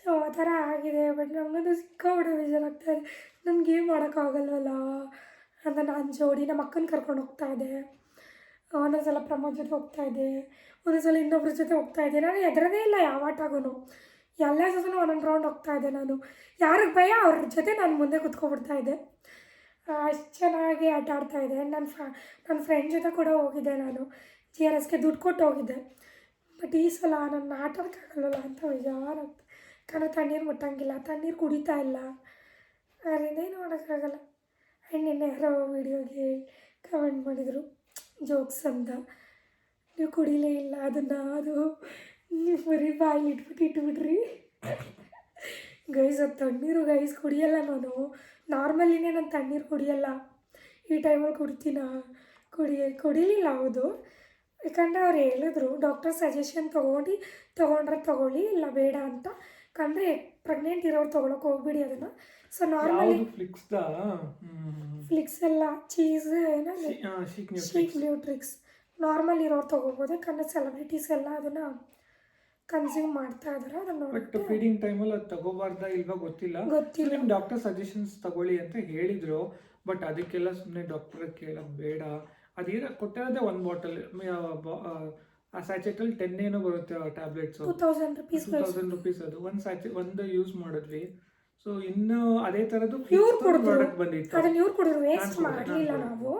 ಸೊ ಆ ಥರ ಆಗಿದೆ ಬಟ್ ಸಿಕ್ಕಾಬಿಟ್ಟೆ ಬೇಜಾರಾಗ್ತಾ ಇದೆ. ನನಗೆ ಮಾಡೋಕ್ಕಾಗಲ್ವಲ್ಲ ಅಂತ ನಾನು ಜೋಡಿ ನಮ್ಮ ಅಕ್ಕನ ಕರ್ಕೊಂಡು ಹೋಗ್ತಾ ಇದ್ದೆ. ಒಂದೊಂದ್ಸಲ ಪ್ರಮೋದ್ ಜೊತೆ ಹೋಗ್ತಾ ಇದ್ದೆ. ಒಂದೊಂದ್ಸಲ ಇನ್ನೊಬ್ರ ಜೊತೆ ಹೋಗ್ತಾ ಇದ್ದೆ. ನಾನು ಎದರದೇ ಇಲ್ಲ ಯಾವ ಆಟಾಗೂ ಎಲ್ಲ ಜೊತೆನೂ ಒಂದೊಂದು ರೌಂಡ್ ಹೋಗ್ತಾ ಇದ್ದೆ ನಾನು. ಯಾರಿಗೆ ಭಯ? ಅವ್ರ ಜೊತೆ ನಾನು ಮುಂದೆ ಕುತ್ಕೊಬಿಡ್ತಾ ಇದ್ದೆ. ಅಷ್ಟು ಚೆನ್ನಾಗಿ ಆಟ ಆಡ್ತಾ ಇದ್ದೆ. ನನ್ನ ಫ್ರ ನನ್ನ ಫ್ರೆಂಡ್ ಜೊತೆ ಕೂಡ ಹೋಗಿದ್ದೆ ನಾನು. ಜಿ ಆರ್ ಎಸ್ಗೆ ದುಡ್ಡು ಕೊಟ್ಟು ಹೋಗಿದ್ದೆ. ಬಟ್ ಈ ಸಲ ನನ್ನ ಆಟ ಆಡೋಕ್ಕಾಗಲ್ಲ ಅಂತ ಬೇಜಾರಾಗ್ತದೆ ಕಣ ತಣ್ಣೀರು ಮುಟ್ಟಂಗಿಲ್ಲ, ತಣ್ಣೀರು ಕುಡಿತಾ ಇಲ್ಲ. ಅದರಿಂದ ಏನು ಮಾಡೋಕ್ಕಾಗಲ್ಲ. ಆ್ಯಂಡ್ ನಿನ್ನೆ ಯಾರೋ ವೀಡಿಯೋಗೆ ಕಮೆಂಟ್ ಮಾಡಿದರು ಜೋಕ್ಸ್ ಅಂತ. ನೀವು ಕುಡಿಲೇ ಇಲ್ಲ, ಅದನ್ನು ಅದು ನೀವು ಬರೀ ಬಾಯಿ ಇಟ್ಬಿಟ್ಟು ಇಟ್ಬಿಡ್ರಿ. ಗೈಸ್ ಅದು ತಣ್ಣೀರು ಗೈಸ್ ಕುಡಿಯಲ್ಲ ನಾನು. ನಾರ್ಮಲಿನೇ ನಾನು ತಣ್ಣೀರು ಕುಡಿಯಲ್ಲ. ಈ ಟೈಮಲ್ಲಿ ಕುಡ್ತೀನ? ಕುಡಿಯ ಕುಡಿಲಿಲ್ಲ, ಹೌದು. ಯಾಕಂದರೆ ಅವ್ರು ಹೇಳಿದ್ರು ಡಾಕ್ಟರ್ ಸಜೆಷನ್ ತೊಗೊಂಡು, ತೊಗೊಂಡ್ರೆ ತೊಗೊಳ್ಳಿ, ಇಲ್ಲ ಬೇಡ ಅಂತ. ಯಾಕಂದರೆ ಪ್ರೆಗ್ನೆಂಟ್ ಇರೋರು ತೊಗೊಳಕ್ಕೆ ಹೋಗ್ಬಿಡಿ ಅದನ್ನು. ಸೊ ನಾರ್ಮಲಿ ಫ್ಲಿಕ್ಸ್ ಎಲ್ಲ ಚೀಸ್ ಏನಾದ್ರು ಶೀಕ್ ನ್ಯೂಟ್ರಿಕ್ಸ್ ನಾರ್ಮಲ್ ಇರೋರು ತೊಗೋಬೋದು ಯಾಕಂದರೆ ಸೆಲೆಬ್ರಿಟೀಸ್ ಎಲ್ಲ ಅದನ್ನು ಕನ್ಸ್ಯೂಮ್ ಮಾಡ್ತಾ ಇದಾರೆ ಅದನ್ನು ಬಟ್ ಫೀಡಿಂಗ್ ಟೈಮಲ್ಲಿ ಅದು ತಗೋಬಾರ್ದಾ ಇಲ್ವಾ ಗೊತ್ತಿಲ್ಲ. ಗೊತ್ತಿಲ್ಲ. ನಿಮ್ಮ ಡಾಕ್ಟರ್ ಸಜೆಷನ್ಸ್ ತಗೊಳ್ಳಿ ಅಂತ ಹೇಳಿದ್ರು. ಬಟ್ ಅದಕ್ಕೆಲ್ಲ ಸುಮ್ಮನೆ ಡಾಕ್ಟರ್ ಕೇಳೋದು ಬೇಡ. ಅದೇನ ಕೊಟ್ಟಿರೋದೇ ಒಂದು ಬಾಟಲ್ ಆ ಸ್ಯಾಚೆಟಲ್ಲಿ ಟೆನ್ ಏನೋ ಬರುತ್ತೆ tablets two thousand rupees thousand rupees ಅದು. ಒಂದು ಸ್ಯಾಚೆ ಒಂದು ಯೂಸ್ ಮಾಡಿದ್ವಿ. ಸೊ ಇನ್ನು ಅದೇ ಥರದ್ದು ಪ್ಯೂರ್ ಪ್ರಾಡಕ್ಟ್ ಬಂದಿತ್ತು. ಅದನ್ನ ಇವ್ರು ಕೊಡಿದ್ರು. ವೇಸ್ಟ್ ಮಾಡಲಿಲ್ಲ ನಾವು.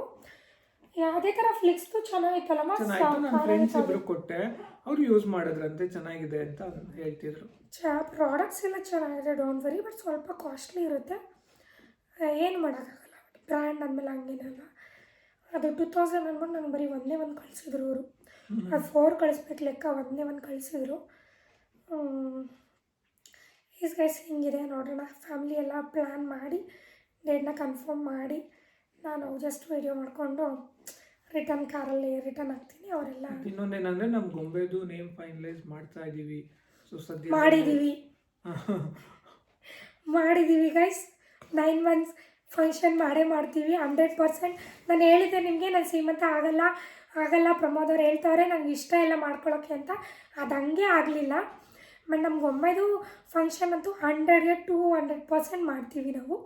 ಯಾವುದೇ ಥರ ಫ್ಲಿಕ್ಸ್ದು ಚೆನ್ನಾಗಿತ್ತಲ್ಲಮ್ಮ ಚೆನ್ನಾಗಿತ್ತು. ನನ್ನ ಫ್ರೆಂಡ್ಸ್ ಇಬ್ರು ಕೊಟ್ಟೆ. ಅವ್ರು ಯೂಸ್ ಮಾಡಿದ್ರಂತೆ. ಚೆನ್ನಾಗಿದೆ ಅಂತ ಹೇಳ್ತಿದ್ರು. ಚಾ ಪ್ರಾಡಕ್ಟ್ಸ್ ಎಲ್ಲ ಚೆನ್ನಾಗಿದೆ. ಡೋಂಟ್ ವರಿ ಬಟ್ ಸ್ವಲ್ಪ ಕಾಸ್ಟ್ಲಿ ಇರುತ್ತೆ. ಏನು ಮಾಡೋಕ್ಕಾಗಲ್ಲ. ಬ್ರ್ಯಾಂಡ್ ಅಂದಮೇಲೆ ಹಂಗೇನಲ್ಲ. ಅದು ಟೂ ತೌಸಂಡ್ ಅಂದ್ಬಿಟ್ಟು ನಂಗೆ ಬರೀ ಒಂದೇ ಒಂದು ಕಳಿಸಿದ್ರು ಅವರು. ಅದು ಫೋರ್ ಕಳಿಸ್ಬೇಕು ಲೆಕ್ಕ ಒಂದೇ ಒಂದು ಕಳಿಸಿದ್ರು. ಈಸ್ ಗೈಸ್ ಹಿಂಗಿದೆ ನೋಡೋಣ. ಫ್ಯಾಮಿಲಿ ಎಲ್ಲ ಪ್ಲ್ಯಾನ್ ಮಾಡಿ ಡೇಟ್ನ ಕನ್ಫರ್ಮ್ ಮಾಡಿ ನಾನು ಜಸ್ಟ್ ವೀಡಿಯೋ ಮಾಡಿಕೊಂಡು ರಿಟರ್ನ್ ಕಾರಲ್ಲಿ ರಿಟರ್ನ್ ಆಗ್ತೀನಿ ಅವರೆಲ್ಲ ಇನ್ನೊಂದೇನಂದ್ರೆ ನಮ್ಮ ಗೊಂಬೆದು ನೇಮ್ ಫೈನಲೈಸ್ ಮಾಡ್ತಾ ಇದ್ದೀವಿ ಸೊ ಸದ್ಯ ಮಾಡಿದ್ದೀವಿ ಮಾಡಿದ್ದೀವಿ ಗೈಸ್ ನೈನ್ ಮಂತ್ಸ್ ಫಂಕ್ಷನ್ ಮಾಡೇ ಮಾಡ್ತೀವಿ ಹಂಡ್ರೆಡ್ ಪರ್ಸೆಂಟ್ ನಾನು ಹೇಳಿದ್ದೆ ನಿಮಗೆ ನಾನು ಸೀಮಂತ ಆಗಲ್ಲ. ಆಗಲ್ಲ ಪ್ರಮೋದ್ ಅವ್ರು ಹೇಳ್ತಾವ್ರೆ, ನಂಗೆ ಇಷ್ಟ ಎಲ್ಲ ಮಾಡ್ಕೊಳ್ಳೋಕ್ಕೆ ಅಂತ. ಅದು ಹಂಗೆ ಆಗಲಿಲ್ಲ. ಬಟ್ ನಮ್ಗೆ ಒಮ್ಮೆದು ಫಂಕ್ಷನ್ ಅಂತೂ ಹಂಡ್ರೆಡ್ಗೆ ಟೂ ಹಂಡ್ರೆಡ್ ಪರ್ಸೆಂಟ್ ಮಾಡ್ತೀವಿ ನಾವು.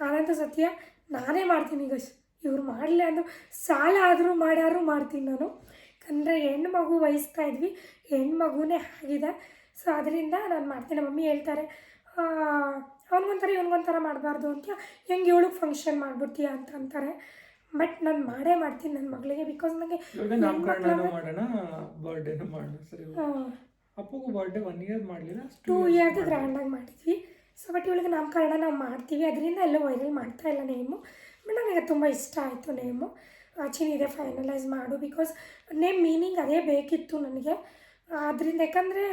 ಅದಂತೂ ಸತ್ಯ. ನಾನೇ ಮಾಡ್ತೀನಿ ಗೈಸ್ ಇವ್ರು ಮಾಡಲಿ ಅಂದ್ರೆ, ಸಾಲ ಆದರೂ ಮಾಡ್ಯಾರು ಮಾಡ್ತೀನಿ ನಾನು. ಯಾಕಂದರೆ ಹೆಣ್ಣು ಮಗು ವಹಿಸ್ತಾ ಇದ್ವಿ, ಹೆಣ್ಣು ಮಗುನೇ ಆಗಿದೆ. ಸೊ ಅದರಿಂದ ನಾನು ಮಾಡ್ತೀನಿ. ಮಮ್ಮಿ ಹೇಳ್ತಾರೆ ಅವ್ನಿಗೊಂಥರ, ಇವನಿಗೊಂಥರ ಮಾಡಬಾರ್ದು ಅಂತ. ಹೆಂಗೆ ಏಳಕ್ಕೆ ಫಂಕ್ಷನ್ ಮಾಡ್ಬಿಡ್ತೀಯ? ಅಂತ ಅಂತಾರೆ. ಬಟ್ ನಾನು ಮಾಡೇ ಮಾಡ್ತೀನಿ ನನ್ನ ಮಗಳಿಗೆ ಬಿಕಾಸ್ ನನಗೆ ನಾಮಕರಣನೂ ಮಾಡೋಣ ಬರ್ಡೇನೂ ಮಾಡೋಣ ಸರಿ ಅಪ್ಪಗೂ ಬರ್ಡೇ ಒನ್ ಇಯರ್ ಮಾಡಲಿಲ್ಲ ಟೂ ಇಯರ್ದು ಗ್ರ್ಯಾಂಡಾಗಿ ಮಾಡಿದ್ವಿ. ಸೊ ಬಟ್ ಇವಳಿಗೆ ನಾಮಕರಣ ನಾವು ಮಾಡ್ತೀವಿ. ಅದರಿಂದ ಎಲ್ಲ ವೈರಲ್ ಮಾಡ್ತಾ ಇಲ್ಲ ನೇಮು. ಬಟ್ ನನಗೆ ತುಂಬ ಇಷ್ಟ ಆಯಿತು ನೇಮು. ಇದೆ ಫೈನಲೈಸ್ ಮಾಡು ಬಿಕಾಸ್ ನೇಮ್ ಮೀನಿಂಗ್ ಅದೇ ಬೇಕಿತ್ತು ನನಗೆ. ಅದರಿಂದ ಯಾಕಂದರೆ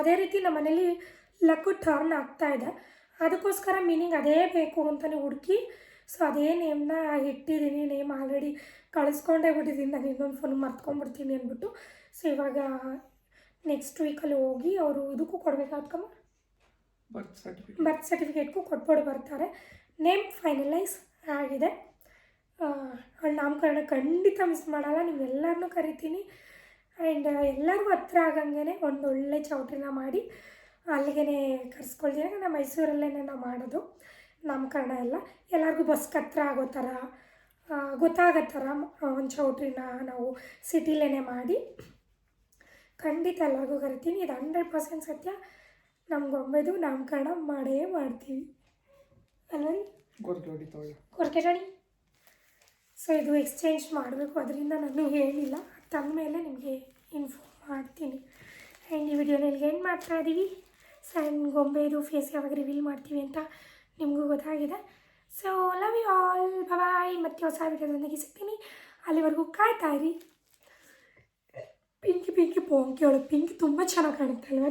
ಅದೇ ರೀತಿ ನಮ್ಮ ಮನೇಲಿ ಲಕ್ಕು ಟರ್ನ್ ಆಗ್ತಾ ಇದೆ. ಅದಕ್ಕೋಸ್ಕರ ಮೀನಿಂಗ್ ಅದೇ ಬೇಕು ಅಂತಲೇ ಹುಡುಕಿ ಸೊ ಅದೇ ನೇಮ್ನ ಇಟ್ಟಿದ್ದೀನಿ ನೇಮ್ ಆಲ್ರೆಡಿ ಕಳಿಸ್ಕೊಂಡೇ ಬಿಟ್ಟಿದ್ದೀನಿ ನಾನು ಇನ್ನೊಂದು ಫೋನ್ ಮರ್ತ್ಕೊಂಡ್ಬಿಡ್ತೀನಿ ಅಂದ್ಬಿಟ್ಟು. ಸೊ ಇವಾಗ ನೆಕ್ಸ್ಟ್ ವೀಕಲ್ಲಿ ಹೋಗಿ ಅವರು ಇದಕ್ಕೂ ಕೊಡಬೇಕಾಗ್ತಮ್ಮ ಬರ್ತ್ ಸರ್ಟಿಫಿಕೇಟ್ ಬರ್ತ್ ಸರ್ಟಿಫಿಕೇಟ್ಗೂ ಕೊಟ್ಬಿಟ್ಟು ಬರ್ತಾರೆ. ನೇಮ್ ಫೈನಲೈಸ್ ಆಗಿದೆ. ನಾಮಕರಣ ಖಂಡಿತ ಮಿಸ್ ಮಾಡಲ್ಲ. ನೀವೆಲ್ಲರನ್ನೂ ಕರಿತೀನಿ. ಆ್ಯಂಡ್ ಎಲ್ಲರಿಗೂ ಹತ್ರ ಆಗಂಗೆ ಒಂದು ಒಳ್ಳೆ ಚೌಟ್ರಿನ ಮಾಡಿ ಅಲ್ಲಿಗೆ ಕರ್ಸ್ಕೊಳ್ತೀನಿ. ನಾನು ಮೈಸೂರಲ್ಲೇ ನಾನು ಮಾಡೋದು. ನಾಮಕರಣ ಎಲ್ಲ. ಎಲ್ಲರಿಗೂ ಬಸ್ ಹತ್ರ ಆಗೋ ಥರ ಗೊತ್ತಾಗೋ ಥರ ಒಂದು ಚೌಟ್ರಿನ ನಾವು ಸಿಟಿಲೇ ಮಾಡಿ. ಖಂಡಿತ ಎಲ್ಲರಿಗೂ ಕರಿತೀನಿ. ಇದು ಹಂಡ್ರೆಡ್ ಪರ್ಸೆಂಟ್ ಸತ್ಯ. ನಮ್ಮ ಗೊಂಬೆದು ನಾಮಕರಣ ಮಾಡೇ ಮಾಡ್ತೀವಿ. ಹೊಡಿತಾಳೆ ಕೊರಕೆ ರಾಣಿ ಸೊ ಇದು ಎಕ್ಸ್ಚೇಂಜ್ ಮಾಡಬೇಕು. ಅದರಿಂದ ನಾನು ಹೇಳಿಲ್ಲ. ತಂದ ಮೇಲೆ ನಿಮಗೆ ಇನ್ಫಾರ್ಮ್ ಮಾಡ್ತೀನಿ. ಆ್ಯಂಡ್ ಈ ವಿಡಿಯೋನ ಇಲ್ಲಿಗೆ ಏನು ಮಾಡ್ತಾ ಇದ್ದೀವಿ ಸಣ್ಣ ಗೊಂಬೆದು ಫೇಸ್ ಯಾವಾಗ ರಿವೀಲ್ ಮಾಡ್ತೀವಿ ಅಂತ ನಿಮಗೂ ಗೊತ್ತಾಗಿದೆ. So love you all bye ಮತ್ತೆ ಹೊಸ ವಿಡಿಯೋದೊಂದಿಗೆ ಸಿಗ್ತೀನಿ. ಅಲ್ಲಿವರೆಗೂ ಕಾಯ್ತಾ ಇರಿ. ಪಿಂಕಿ ಪಿಂಕಿ ಪೋಂಕಿ ಅವಳು. ಪಿಂಕಿ ತುಂಬ ಚೆನ್ನಾಗಿ ಕಾಣುತ್ತೆ ಅಲ್ವಾ